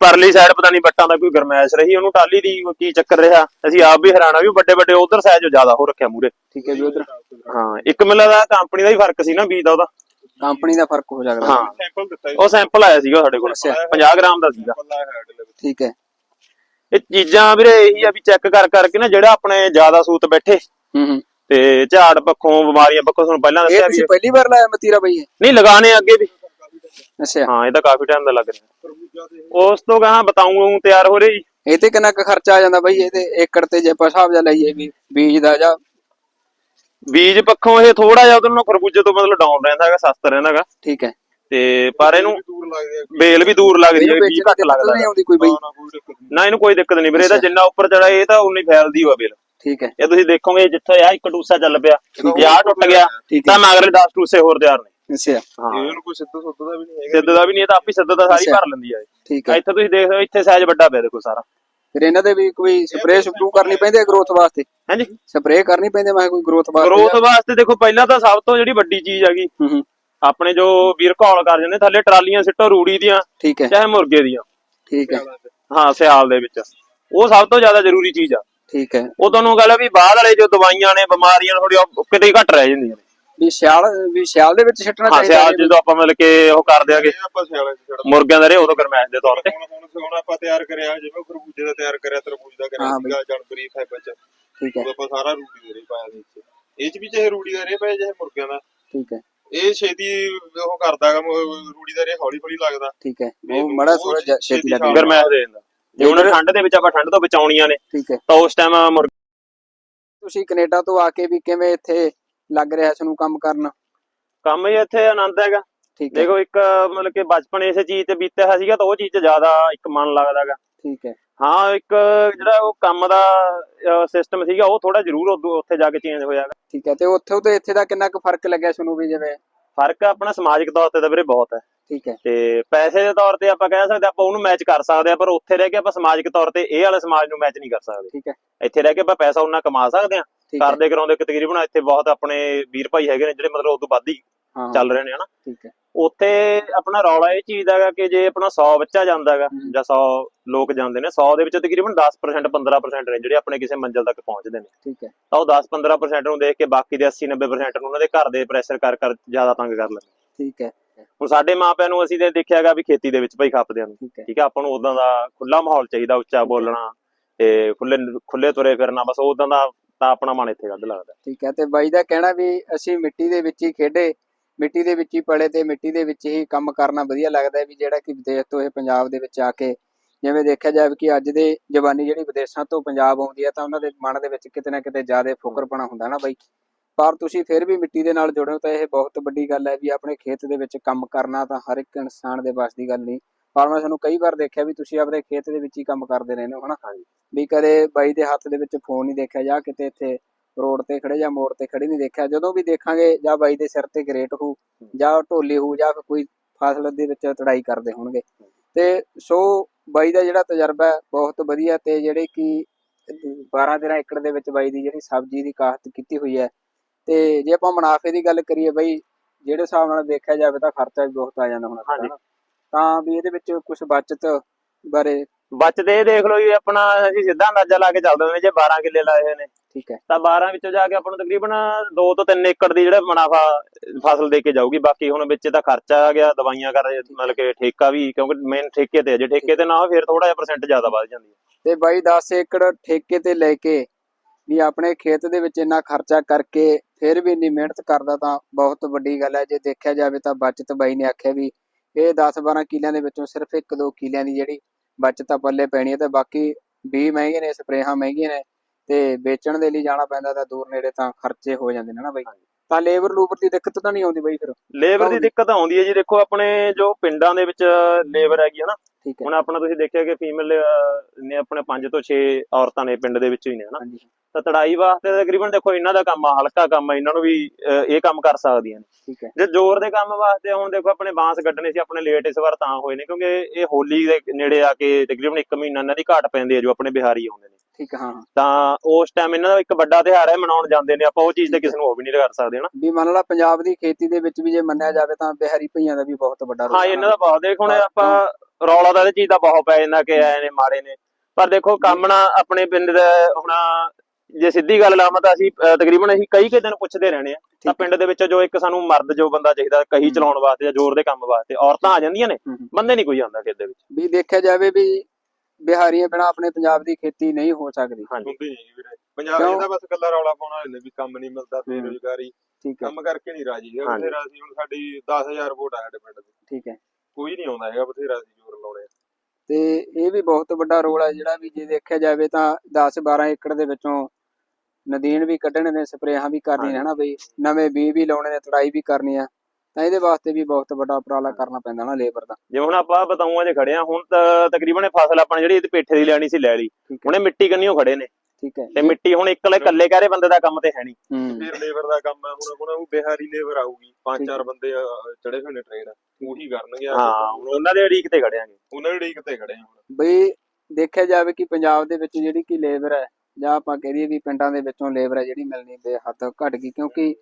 ਪਰਲੀ ਸਾਈਡ ਪਤਾ ਨਹੀਂ ਬੱਟਾਂ ਦਾ ਕੋਈ ਗਰਮੈਸ਼ ਰਹੀ ਉਹਨੂੰ ਟਾਲੀ ਦੀ ਕੀ ਚੱਕਰ ਰਿਹਾ। ਅਸੀਂ ਆਪ ਵੀ ਹੈਰਾਨ ਆ ਵੀ ਵੱਡੇ ਵੱਡੇ ਉਧਰ ਸਾਈਜ਼ ਜ਼ਿਆਦਾ ਹੋ ਰੱਖਿਆ ਮੂਰੇ ਠੀਕ ਹੈ ਜੀ ਉਧਰ। ਹਾਂ ਇੱਕ ਮਿਲ ਦਾ ਕੰਪਨੀ ਦਾ ਹੀ ਫ਼ਰਕ ਸੀ ਨਾ ਬੀਜ ਦਾ ਉਹਦਾ। ਕੰਪਨੀ ਦਾ ਫ਼ਰਕ ਹੋ ਸਕਦਾ ਹਾਂ। ਸੈਂਪਲ ਦਿੱਤਾ ਉਹ ਸੈਂਪਲ ਆਇਆ ਸੀਗਾ ਸਾਡੇ ਕੋਲ। ਅੱਛਾ। 50 ਗ੍ਰਾਮ ਦਾ ਸੀਗਾ। ਠੀਕ ਹੈ। ਇਹ ਚੀਜ਼ਾਂ ਵੀਰੇ ਇਹੀ ਆ ਵੀ ਚੈੱਕ ਕਰ ਕਰਕੇ ਨਾ ਜਿਹੜਾ ਆਪਣੇ ਜ਼ਿਆਦਾ ਸੂਤ ਬੈਠੇ। ਹੂੰ ਹੂੰ। ਤੇ ਝਾੜ ਪੱਖੋਂ ਬਿਮਾਰੀਆਂ ਪੱਖੋਂ ਤੁਹਾਨੂੰ ਪਹਿਲਾਂ ਇਹ ਦੱਸਿਆ ਵੀ ਤੁਸੀਂ ਪਹਿਲੀ ਵਾਰ ਲਾਇਆ ਮਤੀਰਾ ਬਈ ਇਹ? ਨਹੀਂ ਲਗਾਣੇ ਅੱਗੇ ਵੀ। ਅੱਛਾ। ਹਾਂ ਇਹ ਤਾਂ ਕਾਫੀ ਟਾਈਮ ਦਾ ਲੱਗ ਰਿਹਾ। ਉਸ ਤੋਂ ਗਾਹਾਂ ਬਤਾਊਂ ਤਿਆਰ ਹੋ ਰਹੀ। ਇਹ ਤੇ ਕਿੰਨਾ ਕੁ ਖਰਚਾ ਆ ਜਾਂਦਾ ਬਈ ਇਹਦੇ ਏਕੜ ਤੇ ਜੇ ਆਪਾਂ ਹਿਸਾਬ ਜਾ ਲਈਏ ਵੀ ਬੀਜ ਦਾ ਜਾਂ ਬੀਜ ਪੱਖੋਂ ਇਹ ਥੋੜਾ ਜਿਹਾ ਉਹਦੋਂ ਖਰਬੂਜੇ ਤੋਂ ਮਤਲਬ ਡਾਊਨ ਰਹਿੰਦਾ ਹੈਗਾ ਸਸਤਾ ਰਹਿੰਦਾ ਹੈਗਾ। ਠੀਕ ਹੈ। ਤੇ ਪਰ ਇਹਨੂੰ ਬੇਲ ਵੀ ਦੂਰ ਲੱਗਦੀ ਹੈ ਇਹਨੂੰ ਬੀਜ ਵੇਚਣ ਘੱਟ ਦੀ ਲੱਗਦਾ ਨਹੀਂ ਆਉਂਦੀ ਕੋਈ ਬਈ। ਨਾ ਇਹਨੂੰ ਕੋਈ ਦਿੱਕਤ ਨਹੀਂ ਵੀਰੇ ਇਹਦਾ। ਜਿੰਨਾ ਉੱਪਰ ਚੜਾ ਇਹ ਤਾਂ ਉਨੀ ਫੈਲਦੀ ਹੋਆ ਬੇਲ। ਠੀਕ ਹੈ। ਇਹ ਤੁਸੀਂ ਦੇਖੋਗੇ ਜਿੱਥੇ ਆ ਇੱਕ ਟੂਸਾ ਚੱਲ ਪਿਆ ਜੇ ਟੁੱਟ ਗਿਆ ਠੀਕ ਤਾਂ ਮਗਰਲੇ 10 ਟੂਸੇ ਹੋਰ ਤਿਆਰ ਨੇ। ਅੱਛਾ। ਹਾਂ। ਇਹਨੂੰ ਕੋਈ ਸਿੱਧਾ ਸੁੱਧਾ ਦਾ ਵੀ ਨਹੀਂ ਹੈਗਾ। ਸਿੱਧ ਦਾ ਵੀ ਨਹੀਂ ਇਹ ਤਾਂ ਆਪੀ ਸਿੱਧ ਦਾ ਸਾਰੀ ਅੱਛਾ। ਭਰ ਲੈਂਦੀ ਆ ਇਹ। ਠੀਕ ਆ ਹੈ। ਇੱਥੇ ਤੁਸੀਂ ਦੇਖ ਸਕਦੇ ਹੋ ਇੱਥੇ ਸਾਈਜ਼ ਵੱਡਾ ਪਿਆ ਦੇਖੋ ਸਾਰਾ। ਫਿਰ ਇਹਨਾਂ ਦੇ ਵੀ ਕੋਈ ਸਪਰੇਅ ਸਪਰੂ ਕਰਨੀ ਪੈਂਦੀ ਹੈ ਗਰੋਥ ਵਾਸਤੇ? ਹਾਂਜੀ। ਸਪਰੇਅ ਕਰਨੀ ਪੈਂਦੀ ਹੈ ਮੈਂ ਕੋਈ ਗਰੋਥ ਵਾਸਤੇ ਗਰੋਥ ਵਾਸਤੇ ਦੇਖੋ ਪਹਿਲਾਂ ਤਾਂ ਸਭ ਤੋਂ ਜਿਹੜੀ ਵੱਡੀ ਚੀਜ਼ ਹੈਗੀ ਹੂੰ ਹੂੰ। ਆਪਣੇ ਜੋ ਵੀਰ ਘੌਲ ਕਰ ਜਾਂਦੇ ਥੱਲੇ ਟਰਾਲੀਆਂ ਸਿੱਟੋ ਰੂੜੀ ਦੀਆਂ ਠੀਕ ਹੈ। ਚਾਹੇ ਮੁਰਗੇ ਦੀਆਂ। ਠੀਕ ਹੈ। ਹਾਂ ਸਿਆਲ ਦੇ ਵਿੱਚ। ਉਹ ਸਭ ਤੋਂ ਜ਼ਿਆਦਾ ਜ਼ਰੂਰੀ ਚੀਜ਼ ਆ। ਠੀਕ ਹੈ। ਉਹ ਤੁਹਾਨੂੰ ਗੱਲ ਆ ਵੀ ਬਾਅਦ ਵਾਲੇ ਜੋ ਦਵਾਈਆਂ ਨੇ ਬਿਮਾਰੀਆਂ ਥੋੜੀ ਕਿਤੇ ਹੀ ਘੱਟ ਰਹਿ ਜਾਂਦੀਆਂ ਨੇ। ਵੀ ਸਿਆਲ ਵੀ ਸਿਆਲ ਦੇ ਵਿੱਚ ਛੱਟਣਾ ਹਾਂ ਚਾਹੀਦਾ ਸਿਆਲ ਜਦੋਂ ਆਪਾਂ ਮਤਲਬ ਕਿ ਉਹ ਕਰ ਦਿਆਂਗੇ ਆਪਾਂ ਸਿਆਲਾਂ ਚ ਛੱਡ ਮੁਰਗਿਆਂ ਦਾ ਰੇ ਉਦੋਂ ਗਰਮੈਸ਼ ਦੇ ਤੌਰ ਤੇ। ਹੁਣ ਹੁਣ ਹੁਣ ਆਪਾਂ ਤਿਆਰ ਕਰਿਆ ਜਿਵੇਂ ਖਰਬੂਜੇ ਦਾ ਤਿਆਰ ਕਰਿਆ ਤਰਬੂਜ ਦਾ ਕਰਿਆ ਹਾਂ ਬਈ। ਸੀਗਾ ਜਨਵਰੀ ਫੈਬ ਚ ਠੀਕ ਹੈ। ਉਦੋਂ ਆਪਾਂ ਸਾਰਾ ਰੂੜੀ ਦੇ ਰੇ ਪਾਇਆ ਦੇ ਵਿੱਚ। ਇਹ ਚ ਵੀ ਚਾਹੇ ਰੂੜੀ ਦਾ ਰੇ ਪਾਇਆ ਚਾਹੇ ਮੁਰਗਿਆਂ ਦਾ। ਠੀਕ ਹੈ। ਇਹ ਛੇਤੀ ਉਹ ਕਰਦਾਗਾ ਰੂੜੀ ਦਾ ਰੇ ਹੌਲੀ ਹੌਲੀ ਲੱਗਦਾ। ਠੀਕ ਹੈ। ਉਹ ਮੜਾ ਉਹ ਥੋੜਾ ਛੇਤੀ ਲੱਗ ਗਰਮੈਸ਼ ਦੇ ਦਿੰਦਾ। ਜੇ ਉਹਨਾਂ ਠੰਡ ਦੇ ਵਿੱਚ ਆਪਾਂ ਠੰਡ ਤੋਂ ਬਚਾਉਣੀਆਂ ਨੇ ਠੀਕ ਹੈ। ਤਾਂ ਉਸ ਟਾਈਮ ਮੁਰਗੇ ਤੁਸੀਂ ਕੈਨੇਡਾ ਤੋਂ ਆ ਕੇ ਵੀ ਕਿਵੇਂ ਇੱਥੇ ਲੱਗ ਰਿਹਾ ਤੁਹਾਨੂੰ ਕੰਮ ਕਰਨ? ਕੰਮ ਹੀ ਇੱਥੇ ਆਨੰਦ ਹੈਗਾ। ਠੀਕ ਹੈ। ਦੇਖੋ ਇੱਕ ਮਤਲਬ ਕਿ ਬਚਪਨ ਇਸੇ ਚੀਜ਼ ਤੇ ਬੀਤਿਆ ਹੋਇਆ ਸੀਗਾ ਤਾਂ ਉਹ ਚੀਜ਼ 'ਚ ਜ਼ਿਆਦਾ ਇੱਕ ਮਨ ਲੱਗਦਾਗਾ ਠੀਕ ਹੈ। ਹਾਂ ਇੱਕ ਜਿਹੜਾ ਉਹ ਕੰਮ ਦਾ ਸਿਸਟਮ ਸੀਗਾ ਉਹ ਥੋੜਾ ਜ਼ਰੂਰ ਉੱਥੇ ਜਾ ਕੇ ਚੇਂਜ ਹੋਇਆ ਗਾ। ਠੀਕ ਹੈ ਤੇ ਉੱਥੇ ਤੇ ਇੱਥੇ ਦਾ ਕਿੰਨਾ ਕੁ ਫ਼ਰਕ ਲੱਗਿਆ ਤੁਹਾਨੂੰ ਵੀ ਜਿਵੇਂ? ਫ਼ਰਕ ਆਪਣਾ ਸਮਾਜਿਕ ਤੌਰ ਤੇ ਤਾਂ ਵੀਰੇ ਬਹੁਤ ਹੈ। ਠੀਕ ਹੈ। ਤੇ ਪੈਸੇ ਦੇ ਤੌਰ ਤੇ ਆਪਾਂ ਕਹਿ ਸਕਦੇ ਆਪਾਂ ਉਹਨੂੰ ਮੈਚ ਕਰ ਸਕਦੇ ਆ ਪਰ ਉੱਥੇ ਰਹਿ ਕੇ ਆਪਾਂ ਸਮਾਜਿਕ ਤੌਰ ਤੇ ਇਹ ਵਾਲੇ ਸਮਾਜ ਨੂੰ ਮੈਚ ਨਹੀਂ ਕਰ ਸਕਦੇ। ਠੀਕ ਹੈ। ਇੱਥੇ ਰਹਿ ਕੇ ਆਪਾਂ ਪੈਸਾ ਉਹਨਾਂ ਕਮਾ ਸਕਦੇ ਆ ਕਰਦੇ ਕਰਾਉਂਦੇ ਕਿ ਤਕਰੀਬਨ ਇੱਥੇ ਬਹੁਤ ਆਪਣੇ ਵੀਰ ਭਾਈ ਹੈਗੇ ਨੇ ਜਿਹੜੇ ਮਤਲਬ ਉਦੋਂ ਵੱਧ ਹੀ ਚੱਲ ਰਹੇ ਨੇ ਹਨਾ। ਠੀਕ ਹੈ। ਉੱਥੇ ਆਪਣਾ ਰੌਲਾ ਇਹ ਚੀਜ਼ ਦਾ ਹੈਗਾ ਕਿ ਜੇ ਆਪਣਾ 100 ਬੱਚਾ ਜਾਂਦਾ ਹੈਗਾ ਹਮ। ਜਾਂ 100 ਲੋਕ ਜਾਂਦੇ ਨੇ 100 ਦੇ ਵਿੱਚੋਂ ਤਕਰੀਬਨ 10% 15% ਨੇ ਜਿਹੜੇ ਆਪਣੇ ਕਿਸੇ ਮੰਜ਼ਿਲ ਤੱਕ ਪਹੁੰਚਦੇ ਨੇ। ਠੀਕ ਹੈ। ਤਾਂ ਉਹ 10-15% ਨੂੰ ਦੇਖ ਕੇ ਬਾਕੀ ਦੇ 80-90% ਨੂੰ ਉਹਨਾਂ ਦੇ ਘਰ ਦੇ ਪ੍ਰੈਸ਼ਰ ਕਰ ਕਰ ਜ਼ਿਆਦਾ ਤੰਗ ਕਰ ਲੈਂਦੇ ਠੀਕ ਹੈ। ਹੁਣ ਸਾਡੇ ਮਾਪਿਆਂ ਨੂੰ ਅਸੀਂ ਤੇ ਦੇਖਿਆਗਾ ਵੀ ਖੇਤੀ ਦੇ ਵਿੱਚ ਭਾਈ ਖੱਪਦਿਆਂ ਨੂੰ। ਠੀਕ ਹੈ। ਆਪਾਂ ਨੂੰ ਉਦਾਂ ਦਾ ਖੁੱਲਾ ਮਾਹੌਲ ਚਾਹੀਦਾ ਉੱਚਾ ਬੋਲਣਾ ਤੇ ਖੁੱਲੇ ਖੁੱਲੇ ਤੁਰੇ ਫਿਰਨਾ ਬਸ ਉਦਾਂ ਦਾ ਤਾਂ ਆਪਣਾ ਮਨ ਇੱਥੇ ਵੱਧ ਲੱਗਦਾ। ਠੀਕ ਹੈ ਤੇ ਬਾਈ ਦਾ ਕਹਿਣਾ ਵੀ ਅਸੀਂ ਮਿੱਟੀ ਦੇ ਵਿੱਚ ਹੀ ਖੇਡੇ ਮਿੱਟੀ ਦੇ ਵਿੱਚ ਹੀ ਪਲੇ ਤੇ ਮਿੱਟੀ ਦੇ ਵਿੱਚ ਹੀ ਕੰਮ ਕਰਨਾ ਵਧੀਆ ਲੱਗਦਾ ਵੀ ਜਿਹੜਾ ਕਿ ਵਿਦੇਸ਼ ਤੋਂ ਇਹ ਪੰਜਾਬ ਦੇ ਵਿੱਚ ਆ ਕੇ ਜਿਵੇਂ ਦੇਖਿਆ ਜਾਵੇ ਕਿ ਅੱਜ ਦੇ ਜਵਾਨੀ ਜਿਹੜੀ ਵਿਦੇਸ਼ਾਂ ਤੋਂ ਪੰਜਾਬ ਆਉਂਦੀ ਹੈ ਤਾਂ ਉਹਨਾਂ ਦੇ ਮਨ ਦੇ ਵਿੱਚ ਕਿਤੇ ਨਾ ਕਿਤੇ ਜ਼ਿਆਦਾ ਫੁਕਰਪਣਾ ਹੁੰਦਾ ਨਾ ਬਾਈ। ਪਰ ਤੁਸੀਂ ਫਿਰ ਵੀ ਮਿੱਟੀ ਦੇ ਨਾਲ ਜੁੜੇ ਹੋ ਤਾਂ ਇਹ ਬਹੁਤ ਵੱਡੀ ਗੱਲ ਹੈ ਵੀ ਆਪਣੇ ਖੇਤ ਦੇ ਵਿੱਚ ਕੰਮ ਕਰਨਾ ਤਾਂ ਹਰ ਇੱਕ ਇਨਸਾਨ ਦੇ ਵੱਸ ਦੀ ਗੱਲ ਨਹੀਂ। ਪਰ ਮੈਂ ਤੁਹਾਨੂੰ ਕਈ ਵਾਰ ਦੇਖਿਆ ਵੀ ਤੁਸੀਂ ਆਪਣੇ ਖੇਤ ਦੇ ਵਿੱਚ ਹੀ ਕੰਮ ਕਰਦੇ ਰਹਿੰਦੇ ਹੋ ਹਨਾ? ਵੀ ਕਦੇ ਬਾਈ ਦੇ ਹੱਥ ਦੇ ਵਿੱਚ ਫੋਨ ਨਹੀਂ ਦੇਖਿਆ ਜਾਂ ਕਿਤੇ ਇੱਥੇ ਰੋਡ ਤੇ ਖੜੇ ਜਾਂ ਮੋੜ ਤੇ ਖੜੇ ਨਹੀਂ ਦੇਖਿਆ। ਜਦੋਂ ਵੀ ਦੇਖਾਂਗੇ ਜਾਂ ਬਾਈ ਦੇ ਸਿਰ ਤੇ ਗ੍ਰੇਟ ਹੋ। ਜਾਂ ਢੋਲੀ ਹੋ ਜਾਂ ਕੋਈ ਫਸਲ ਦੇ ਵਿੱਚ ਤੜਾਈ ਕਰਦੇ ਹੋਣਗੇ। ਤੇ ਸੋ ਬਾਈ ਦਾ ਜਿਹੜਾ ਤਜਰਬਾ ਹੈ ਬਹੁਤ ਵਧੀਆ ਤੇ ਜਿਹੜੇ ਕਿ 12 13 ਏਕੜ ਦੇ ਵਿੱਚ ਬਾਈ ਦੀ ਜਿਹੜੀ ਸਬਜ਼ੀ ਦੀ ਕਾਸ਼ਤ ਕੀਤੀ ਹੋਈ ਹੈ ਤੇ ਜੇ ਆਪਾਂ ਮੁਨਾਫੇ ਦੀ ਗੱਲ ਕਰੀਏ ਬਾਈ ਜਿਹੜੇ ਹਿਸਾਬ ਨਾਲ ਦੇਖਿਆ ਜਾਵੇ ਤਾਂ ਖਰਚਾ ਵੀ ਬਹੁਤ ਆ ਜਾਂਦਾ ਹੁਣ ਹਾਂਜੀ। ਤਾਂ ਵੀ ਇਹਦੇ ਵਿੱਚ ਕੁਝ ਬਚਤ ਬਾਰੇ ਬਚਦੇ ਇਹ ਦੇਖ ਲਓ ਜੀ ਆਪਣਾ ਅਸੀਂ ਸਿੱਧਾ ਅੰਦਾਜ਼ਾ ਲਾ ਕੇ ਚੱਲਦੇ ਹੁੰਦੇ ਜੇ 12 ਕਿੱਲੇ ਲਾਏ ਹੋਏ ਨੇ। ਠੀਕ ਹੈ। ਤਾਂ 12 ਵਿੱਚੋਂ ਜਾ ਕੇ ਆਪਾਂ ਨੂੰ ਤਕਰੀਬਨ 2 ਤੋਂ 3 ਏਕੜ ਦੀ ਜਿਹੜਾ ਮੁਨਾਫਾ ਫਸਲ ਦੇ ਕੇ ਜਾਊਗੀ। ਬਾਕੀ ਹੁਣ ਵਿੱਚ ਤਾਂ ਖਰਚਾ ਆ ਗਿਆ ਦਵਾਈਆਂ ਕਰ ਮਤਲਬ ਕਿ ਠੇਕਾ ਵੀ ਕਿਉਂਕਿ ਮੇਨ ਠੇਕੇ ਤੇ ਹੈ ਜੇ ਠੇਕੇ ਤੇ ਨਾ ਹੋਵੇ ਫਿਰ ਥੋੜਾ ਜਿਹਾ ਪਰਸੈਂਟ ਜ਼ਿਆਦਾ ਵੱਧ ਜਾਂਦੀ ਹੈ। ਤੇ ਬਾਈ 10 ਏਕੜ ਠੇਕੇ ਤੇ ਲੈ ਕੇ ਵੀ ਆਪਣੇ ਖੇਤ ਦੇ ਵਿੱਚ ਇੰਨਾ ਖਰਚਾ ਕਰਕੇ ਫਿਰ ਵੀ ਇੰਨੀ ਮਿਹਨਤ ਕਰਦਾ ਤਾਂ ਬਹੁਤ ਵੱਡੀ ਗੱਲ ਹੈ। ਜੇ ਦੇਖਿਆ ਜਾਵੇ ਤਾਂ ਬਚਤ ਬਾਈ ਨੇ ਆਖਿਆ ਵੀ ਇਹ 10-12 ਕਿੱਲਿਆਂ ਦੇ ਵਿੱਚੋਂ ਸਿਰਫ 1-2 ਕਿੱਲਿਆਂ ਦੀ ਜਿਹੜੀ ਬਚਤ ਆ ਪੱਲੇ ਪੈਣੀ ਹੈ ਤੇ ਬਾਕੀ ਵੀ ਮਹਿੰਗੇ ਨੇ ਸਪਰੇਹਾਂ ਮਹਿੰਗੀਆਂ ਨੇ ਤੇ ਵੇਚਣ ਦੇ ਲਈ ਜਾਣਾ ਪੈਂਦਾ ਤਾਂ ਦੂਰ ਨੇੜੇ ਤਾਂ ਖਰਚੇ ਹੋ ਜਾਂਦੇ ਨੇ ਨਾ ਬਾਈ। ਤਾਂ ਲੇਬਰ ਲੂਬਰ ਦੀ ਦਿੱਕਤ ਤਾਂ ਨਹੀਂ ਆਉਂਦੀ ਬਾਈ ਫਿਰ? ਲੇਬਰ ਦੀ। ਦਿੱਕਤ ਆਉਂਦੀ ਹੈ ਜੀ। ਦੇਖੋ ਆਪਣੇ ਜੋ ਪਿੰਡਾਂ ਦੇ ਵਿੱਚ ਲੇਬਰ ਹੈਗੀ ਹੈ ਨਾ ਹੁਣ ਆਪਣਾ ਤੁਸੀਂ ਦੇਖਿਆ ਕਿ ਫੀਮੇਲ ਨੇ ਆਪਣੇ 5 ਤੋਂ 6 ਔਰਤਾਂ ਨੇ ਪਿੰਡ ਦੇ ਵਿੱਚੋਂ ਹੀ ਨੇ ਹਨਾ ਤਾਂ ਤੜਾਈ ਵਾਸਤੇ ਤਕਰੀਬਨ ਦੇਖੋ ਇਹਨਾਂ ਦਾ ਕੰਮ ਆ ਹਲਕਾ ਕੰਮ ਆ ਇਹਨਾਂ ਨੂੰ ਵੀ ਇਹ ਕੰਮ ਕਰ ਸਕਦੀਆਂ ਨੇ। ਠੀਕ ਹੈ। ਜੇ ਜ਼ੋਰ ਦੇ ਕੰਮ ਵਾਸਤੇ ਹੁਣ ਦੇਖੋ ਆਪਣੇ ਬਾਂਸ ਕੱਢਣੇ ਸੀ ਆਪਣੇ ਲੇਟ ਇਸ ਵਾਰ ਤਾਂ ਹੋਏ ਨੇ ਕਿਉਂਕਿ ਇਹ ਹੋਲੀ ਦੇ ਨੇੜੇ ਆ ਕੇ ਤਕਰੀਬਨ 1 ਮਹੀਨਾ ਇਹਨਾਂ ਦੀ ਘਾਟ ਪੈਂਦੀ ਹੈ ਜੋ ਆਪਣੇ ਬਿਹਾਰੀ ਆਉਂਦੇ ਨੇ। ਠੀਕ ਹੈ, ਤਾਂ ਉਸ ਟਾਈਮ ਇਹਨਾਂ ਦਾ ਇੱਕ ਵੱਡਾ ਤਿਉਹਾਰ ਹੈ ਮਨਾਉਣ ਜਾਂਦੇ ਨੇ ਆਪਾਂ ਉਹ ਚੀਜ਼ ਤੇ ਕਿਸੇ ਨੂੰ ਉਹ ਵੀ ਨਹੀਂ ਕਰ ਸਕਦੇ ਹਨਾ। ਵੀ ਮੰਨ ਲਾ ਪੰਜਾਬ ਦੀ ਖੇਤੀ ਦੇ ਵਿੱਚ ਵੀ ਜੇ ਮੰਨਿਆ ਜਾਵੇ ਤਾਂ ਬਿਹਾਰੀ ਭਈਆਂ ਦਾ ਵੀ ਬਹੁਤ ਵੱਡਾ ਰੋਲ ਹਾਂ ਹੈ। ਇਹਨਾਂ ਦਾ ਬਹੁਤ ਦੇਖ ਹੁਣ ਆਪਾਂ ਰੌਲਾ ਤਾਂ ਇਹ ਚੀਜ਼ ਦਾ ਬਹੁਤ ਪੈ ਜਾਂਦਾ ਕਿ ਆਏ ਨੇ ਮਾੜੇ ਨੇ। ਪਰ ਦੇਖੋ ਕੰਮ ਨਾ ਆਪਣੇ ਪਿੰਡ ਦਾ ਹੁਣ ਜੇ ਸਿੱਧੀ ਗੱਲ ਲਾਵਾਂ ਤਾਂ ਅਸੀਂ ਤਕਰੀਬਨ ਅਸੀਂ ਕਈ ਕਈ ਦਿਨ ਪੁੱਛਦੇ ਰਹਿਣੇ ਆ। ਤਾਂ ਪਿੰਡ ਦੇ ਵਿੱਚ ਜੋ ਇੱਕ ਸਾਨੂੰ ਮਰਦ ਜੋ ਬੰਦਾ ਚਾਹੀਦਾ ਕਹੀ। ਚਲਾਉਣ ਵਾਸਤੇ ਜਾਂ ਜ਼ੋਰ ਦੇ ਕੰਮ ਵਾਸਤੇ ਔਰਤਾਂ ਆ ਜਾਂਦੀਆਂ ਨੇ। ਬੰਦੇ ਨਹੀਂ ਕੋਈ ਆਉਂਦਾ ਖੇਤ ਦੇ ਵਿੱਚ। ਵੀ ਦੇਖਿਆ ਜਾਵੇ ਵੀ ਬਿਹਾਰੀਆਂ ਬਿਨਾ ਆਪਣੇ ਪੰਜਾਬ ਦੀ ਖੇਤੀ ਨਹੀਂ ਹੋ ਸਕਦੀ। ਹਾਂਜੀ। ਹੁੰਦੀ ਨਹੀਂ ਵੀਰੇ। ਪੰਜਾਬ ਕਿਉਂ? ਇਹਦਾ ਬਸ ਕੱਲਾ ਰੌਲਾ ਪਾਉਣਾ ਹੁੰਦੇ ਵੀ ਕੰਮ ਨਹੀਂ ਮਿਲਦਾ ਬੇਰੁਜ਼ਗਾਰੀ। ਠੀਕ ਹੈ। ਕੰਮ ਕਰਕੇ ਨਹੀਂ ਰਾਜੀ ਹੈ ਹਾਂਜੀ। ਬਥੇਰਾ ਸੀ ਹੁਣ ਸਾਡੀ 10000 ਵੋਟ ਆ ਸਾਡੇ ਪਿੰਡ ਦੇ। ਠੀਕ ਹੈ। ਕੋਈ ਨਹੀਂ ਆਉਂਦਾ ਹੈਗਾ ਬਥੇਰਾ ਸੀ ਜ਼ੋਰ ਲਾਉਣੇ ਤੇ ਇਹ ਵੀ ਬਹੁਤ ਵੱਡਾ ਰੋਲ ਹੈ ਜਿਹੜਾ ਵੀ ਜੇ ਦੇਖਿਆ ਜਾਵੇ ਤਾਂ 10 12 ਏਕੜ ਦੇ ਵਿੱਚੋਂ ਨਦੀਨ ਵੀ ਕੱਢਣੇ ਨੇ ਸਪਰੇਹਾਂ ਵੀ ਕਰਨੀਆਂ ਨੇ ਨਾ ਬਈ ਨਵੇਂ ਬੀਜ ਵੀ ਲਾਉਣੇ ਨੇ ਤੜਾਈ ਵੀ ਕਰਨੀ ਆ। ਤਾਂ ਇਹਦੇ ਵਾਸਤੇ ਵੀ ਬਹੁਤ ਵੱਡਾ ਉਪਰਾਲਾ ਕਰਨਾ ਪੈਂਦਾ ਨਾ ਲੇਬਰ ਦਾ। ਜੇ ਹੁਣ ਆਪਾਂ ਬਤਾਉਂਆਂ 'ਚ ਖੜੇ ਆ ਹੁਣ ਤਾਂ ਤਕਰੀਬਨ ਇਹ ਫਸਲ ਆਪਾਂ ਜਿਹੜੀ ਇਹਦੇ ਪੇਠੇ ਦੀ ਲੈਣੀ ਸੀ ਲੈ ਲਈ। ਹੁਣ ਇਹ ਮਿੱਟੀ ਕੰਨੀਓ ਖੜੇ ਨੇ। ਠੀਕ ਹੈ। ਤੇ ਮਿੱਟੀ ਹੁਣ ਇਕੱਲੇ ਇਕੱਲੇ ਕਹਰੇ ਬੰਦੇ ਦਾ ਕੰਮ ਤੇ ਹੈ ਨਹੀਂ ਫਿਰ ਲੇਬਰ ਦਾ ਕੰਮ ਹੈ ਹੁਣ ਹੁਣ ਉਹ ਬਿਹਾਰੀ ਲੇਬਰ ਆਊਗੀ ਪੰਜ ਚਾਰ ਬੰਦੇ ਚੜੇ ਹੋਏ ਨੇ ਟ੍ਰੇਨ ਉਹੀ ਕਰਨਗੇ ਹਾਂ ਉਹਨਾਂ ਦੇ ਅੜੀਕ ਤੇ ਖੜਿਆਂਗੇ ਉਹਨਾਂ ਦੇ ਢੀਕ ਤੇ ਖੜੇ ਆ ਹੁਣ। ਬਈ ਦੇਖਿਆ ਜਾਵੇ ਕਿ ਪੰਜਾਬ ਦੇ ਵਿੱਚ ਜਿਹੜੀ ਕਿ ਲੇਬਰ ਹੈ ਜਾਂ ਆਪਾਂ ਕਹਿ ਦਈਏ ਵੀ ਪਿੰਡਾਂ ਦੇ ਵਿੱਚੋਂ ਲੇਬਰ ਹੈ ਜਿਹੜੀ ਮਿਲਣੀ ਬੇਹੱਦ ਘਟ ਗਈ ਕਿਉਂਕਿ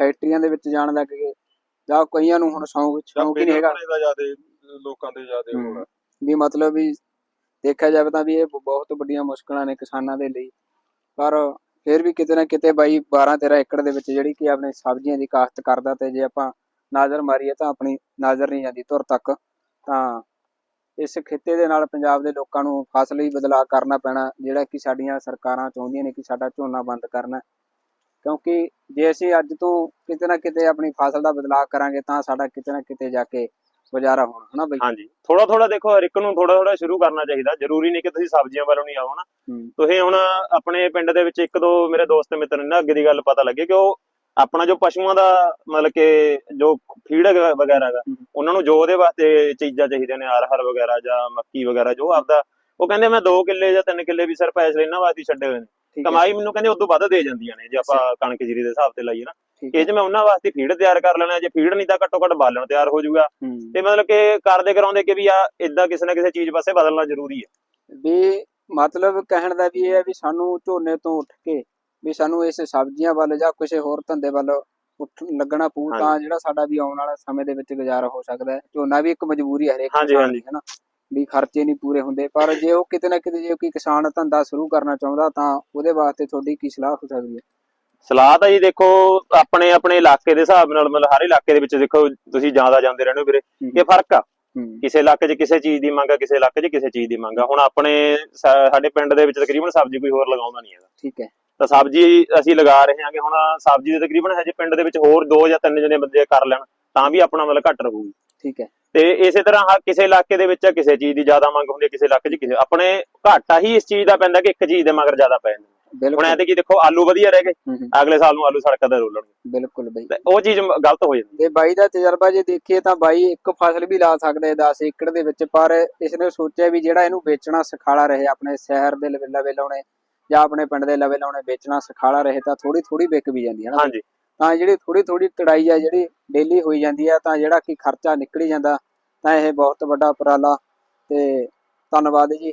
ਫੈਕਟਰੀਆਂ ਦੇ ਵਿੱਚ ਜਾਣ ਲੱਗ ਗਏ ਜਾਂ ਕਈਆਂ ਨੂੰ ਹੁਣ ਸ਼ੌਂਕ ਸ਼ੌਂਕ ਹੀ ਨਹੀਂ ਹੈਗਾ। ਲੋਕਾਂ ਦੇ ਜਿਆਦੇ। ਹੋਣਾ। ਵੀ ਮਤਲਬ ਵੀ ਦੇਖਿਆ ਜਾਵੇ ਤਾਂ ਵੀ ਇਹ ਬਹੁਤ ਵੱਡੀਆਂ ਮੁਸ਼ਕਲਾਂ ਨੇ ਕਿਸਾਨਾਂ ਦੇ ਲਈ। ਪਰ ਫਿਰ ਵੀ ਕਿਤੇ ਨਾ ਕਿਤੇ ਬਾਈ 12 13 ਏਕੜ ਦੇ ਵਿੱਚ ਜਿਹੜੀ ਕਿ ਆਪਣੇ ਸਬਜ਼ੀਆਂ ਦੀ ਕਾਸ਼ਤ ਕਰਦਾ ਤੇ ਜੇ ਆਪਾਂ ਨਜ਼ਰ ਮਾਰੀਏ ਤਾਂ ਆਪਣੀ ਨਜ਼ਰ ਨਹੀਂ ਜਾਂਦੀ ਧੁਰ ਤੱਕ ਤਾਂ ਇਸ ਖਿੱਤੇ ਦੇ ਨਾਲ ਪੰਜਾਬ ਦੇ ਲੋਕਾਂ ਨੂੰ ਫਸਲੀ ਬਦਲਾਅ ਕਰਨਾ ਪੈਣਾ ਜਿਹੜਾ ਕਿ ਸਾਡੀਆਂ ਸਰਕਾਰਾਂ ਚਾਹੁੰਦੀਆਂ ਨੇ ਕਿ ਸਾਡਾ ਝੋਨਾ ਬੰਦ ਕਰਨਾ। ਕਿਉਂਕਿ ਜੇ ਅਸੀਂ ਅੱਜ ਤੋਂ ਕਿਤੇ ਨਾ ਕਿਤੇ ਆਪਣੀ ਫਸਲ ਦਾ ਬਦਲਾਅ ਕਰਾਂਗੇ ਤਾਂ ਸਾਡਾ ਕਿਤੇ ਨਾ ਕਿਤੇ ਜਾ ਕੇ ਗੁਜ਼ਾਰਾ ਹੋਣਾ ਹਨਾ ਬਈ? ਹਾਂਜੀ। ਥੋੜਾ ਥੋੜਾ ਦੇਖੋ ਹਰ ਇੱਕ ਨੂੰ ਥੋੜਾ ਥੋੜਾ ਸ਼ੁਰੂ ਕਰਨਾ ਚਾਹੀਦਾ। ਜ਼ਰੂਰੀ ਨਹੀਂ ਕਿ ਤੁਸੀਂ ਸਬਜ਼ੀਆਂ ਵੱਲੋਂ ਨਹੀਂ ਆਓ ਨਾ ਹੂੰ, ਤੁਸੀਂ ਹੁਣ ਆਪਣੇ ਪਿੰਡ ਦੇ ਵਿੱਚ ਇੱਕ ਦੋ ਮੇਰੇ ਦੋਸਤ ਮਿੱਤਰ ਨੇ ਨਾ ਅੱਗੇ ਦੀ ਗੱਲ ਪਤਾ ਲੱਗੇ ਕਿ ਉਹ ਆਪਣਾ ਜੋ ਪਸ਼ੂਆਂ ਦਾ ਮਤਲਬ ਕਿ ਜੋ ਫੀਡ ਵਗੈਰਾ ਹਮ। ਉਹਨਾਂ ਨੂੰ ਜੋ ਉਹਦੇ ਵਾਸਤੇ ਚੀਜ਼ਾਂ ਚਾਹੀਦੀਆਂ ਨੇ ਆਰਹਰ ਵਗੈਰਾ ਜਾਂ ਮੱਕੀ ਵਗੈਰਾ ਜੋ ਆਪਦਾ ਉਹ ਕਹਿੰਦੇ ਮੈਂ 2 ਕਿੱਲੇ ਜਾਂ 3 ਕਿੱਲੇ ਵੀ ਇਸ ਲਈ ਇਹਨਾਂ ਵਾਸਤੇ ਛੱਡੇ ਹੋਏ ਨੇ। ਕਮਾਈ ਮੈਨੂੰ ਕਹਿੰਦੇ ਉਦੋਂ ਵੱਧ ਦੇ ਜਾਂਦੀਆਂ ਨੇ ਜੇ ਆਪਾਂ ਕਣਕ ਜੀਰੀ ਦੇ ਹਿਸਾਬ ਤੇ ਲਾਈਏ ਨਾ। ਇਹ 'ਚ ਮੈਂ ਉਹਨਾਂ ਵਾਸਤੇ ਫੀਡ ਤਿਆਰ ਕਰ ਲੈਣਾ ਜੇ ਫੀਡ ਨਹੀਂ ਤਾਂ ਘੱਟੋ ਘੱਟ ਬਾਲਣ ਤਿਆਰ ਹੋ ਜਾਊਗਾ। ਤੇ ਮਤਲਬ ਕਿ ਕਰਦੇ ਕਰਾਉਂਦੇ ਕਿ ਵੀ ਆ ਇਦਾਂ ਕਿਸੇ ਨਾ ਕਿਸੇ ਚੀਜ਼ ਪਾਸੇ ਬਦਲਣਾ ਜ਼ਰੂਰੀ ਹੈ। ਵੀ ਮਤਲਬ ਕਹਿਣ ਦਾ ਵੀ ਇਹ ਹੈ ਵੀ ਸਾਨੂੰ ਝੋਨੇ ਤੋਂ ਉੱਠ ਕੇ ਵੀ ਸਾਨੂੰ ਇਸ ਸਬਜ਼ੀਆਂ ਵੱਲ ਜਾਂ ਕਿਸੇ ਹੋਰ ਧੰਦੇ ਵੱਲ ਉੱਠ ਲੱਗਣਾ ਪਊ। ਤਾਂ ਜਿਹੜਾ ਸਾਡਾ ਵੀ ਆਉਣ ਵਾਲਾ ਸਮੇਂ ਦੇ ਵਿੱਚ ਗੁਜ਼ਾਰਾ ਹੋ ਸਕਦਾ ਹੈ। ਝੋਨਾ ਵੀ ਇੱਕ ਮਜਬੂਰੀ ਹੈ ਹਰੇਕ ਕਿਸਾਨ। ਦੀ, ਹਨਾ ਵੀ ਖਰਚੇ ਨਹੀਂ ਪੂਰੇ ਹੁੰਦੇ ਪਰ ਜੇ ਉਹ ਕਿਤੇ ਨਾ ਕਿਤੇ ਜੇ ਕੋਈ ਕਿਸਾਨ ਧੰਦਾ ਸ਼ੁਰੂ ਕਰਨਾ ਚਾਹੁੰਦਾ ਤਾਂ ਉਹਦੇ ਵਾਸਤੇ ਤੁਹਾਡੀ ਕੀ ਸਲਾਹ ਹੋ ਸਕਦੀ ਹੈ? ਸਲਾਹ ਤਾਂ ਜੀ ਦੇਖੋ ਆਪਣੇ ਆਪਣੇ ਇਲਾਕੇ ਦੇ ਹਿਸਾਬ ਨਾਲ ਮਤਲਬ ਹਰ ਇਲਾਕੇ ਦੇ ਵਿੱਚ ਦੇਖੋ ਤੁਸੀਂ ਜ਼ਿਆਦਾ ਜਾਂਦੇ ਰਹਿੰਦੇ ਹੋ ਵੀਰੇ। ਇਹ ਫ਼ਰਕ ਆ। ਕਿਸੇ ਇਲਾਕੇ 'ਚ ਕਿਸੇ ਚੀਜ਼ ਦੀ ਮੰਗ ਆ ਕਿਸੇ ਇਲਾਕੇ 'ਚ ਕਿਸੇ ਚੀਜ਼ ਦੀ ਮੰਗ ਆ। ਹੁਣ ਆਪਣੇ ਸਾਡੇ ਪਿੰਡ ਦੇ ਵਿੱਚ ਤਕਰੀਬਨ ਸਬਜ਼ੀ ਕੋਈ ਹੋਰ ਲਗਾਉਂਦਾ ਨਹੀਂ ਹੈਗਾ। ਠੀਕ ਹੈ। ਤਾਂ ਸਬਜ਼ੀ ਅਸੀਂ ਲਗਾ ਰਹੇ ਹਾਂਗੇ ਹੁਣ ਸਬਜ਼ੀ ਦੇ ਤਕਰੀਬਨ ਹਜੇ ਪਿੰਡ ਦੇ ਵਿੱਚ ਹੋਰ ਦੋ ਜਾਂ ਤਿੰਨ ਜਣੇ ਬੰਦੇ ਕਰ ਲੈਣ ਤਾਂ ਵੀ ਆਪਣਾ ਮਤਲਬ ਘੱਟ ਰਹੂਗੀ। ਠੀਕ ਹੈ। ਤੇ ਇਸੇ ਤਰ੍ਹਾਂ ਹਰ ਕਿਸੇ ਇਲਾਕੇ ਦੇ ਵਿੱਚ ਕਿਸੇ ਚੀਜ਼ ਦੀ ਜ਼ਿਆਦਾ ਮੰਗ ਹੁੰਦੀ ਹੈ ਕਿਸੇ ਇਲਾਕੇ 'ਚ ਕਿਸੇ ਆਪਣੇ ਘਾਟਾ ਹੀ ਇਸ ਚੀਜ਼ ਦਾ ਪੈਂਦਾ ਕਿ ਇੱਕ ਚੀਜ਼ ਦੇ ਮਗਰ ਜ਼ਿਆਦਾ ਪੈ ਜਾਂਦੇ ਹੁਣ ਐ ਤੇ ਕੀ ਦੇਖੋ ਆਲੂ ਵਧੀਆ ਰਹਿ ਗਏ। ਹੂੰ, ਹੂੰ, ਅਗਲੇ ਸਾਲ ਨੂੰ ਆਲੂ ਸੜਕਾਂ ਤੇ ਰੋਲਣਗੇ ਬਿਲਕੁਲ ਬਈ। ਉਹ ਚੀਜ਼ ਗਲਤ ਹੋ ਜਾਂਦੀ ਤੇ ਬਾਈ ਦਾ ਤਜਰਬਾ ਜੇ ਦੇਖੀਏ ਤਾਂ ਬਾਈ ਇੱਕ ਫਸਲ ਵੀ ਲਾ ਸਕਦਾ ਹੈ 10 ਏਕੜ ਦੇ ਵਿੱਚ ਪਰ ਇਸਨੇ ਸੋਚਿਆ ਵੀ ਜਿਹੜਾ ਇਹਨੂੰ ਵੇਚਣਾ ਸਖਾਲਾ ਰਹੇ ਆਪਣੇ ਸ਼ਹਿਰ ਦੇ ਲਵੇ ਲਵੇ ਲਾਉਣੇ। ਜਾਂ ਆਪਣੇ ਪਿੰਡ ਦੇ ਲਵੇ ਲਾਉਣੇ ਵੇਚਣਾ ਸਖਾਲਾ ਰਹੇ ਤਾਂ ਥੋੜੀ ਥੋੜੀ ਵਿਕ ਵੀ ਜਾਂਦੀ ਹੈ ਨਾ ਹਾਂਜੀ। ਤਾਂ ਜਿਹੜੀ ਥੋੜੀ ਥੋੜੀ ਤੜਾਈ ਆ ਜਿਹੜੀ ਡੇਲੀ ਹੋਈ ਜਾਂਦੀ ਆ ਤਾਂ ਜਿਹੜਾ ਕਿ ਖਰਚਾ ਨਿਕਲੀ ਜਾਂਦਾ ਤਾਂ ਇਹ ਬਹੁਤ ਵੱਡਾ ਉਪਰਾਲਾ ਤੇ ਧੰਨਵਾਦ ਜੀ।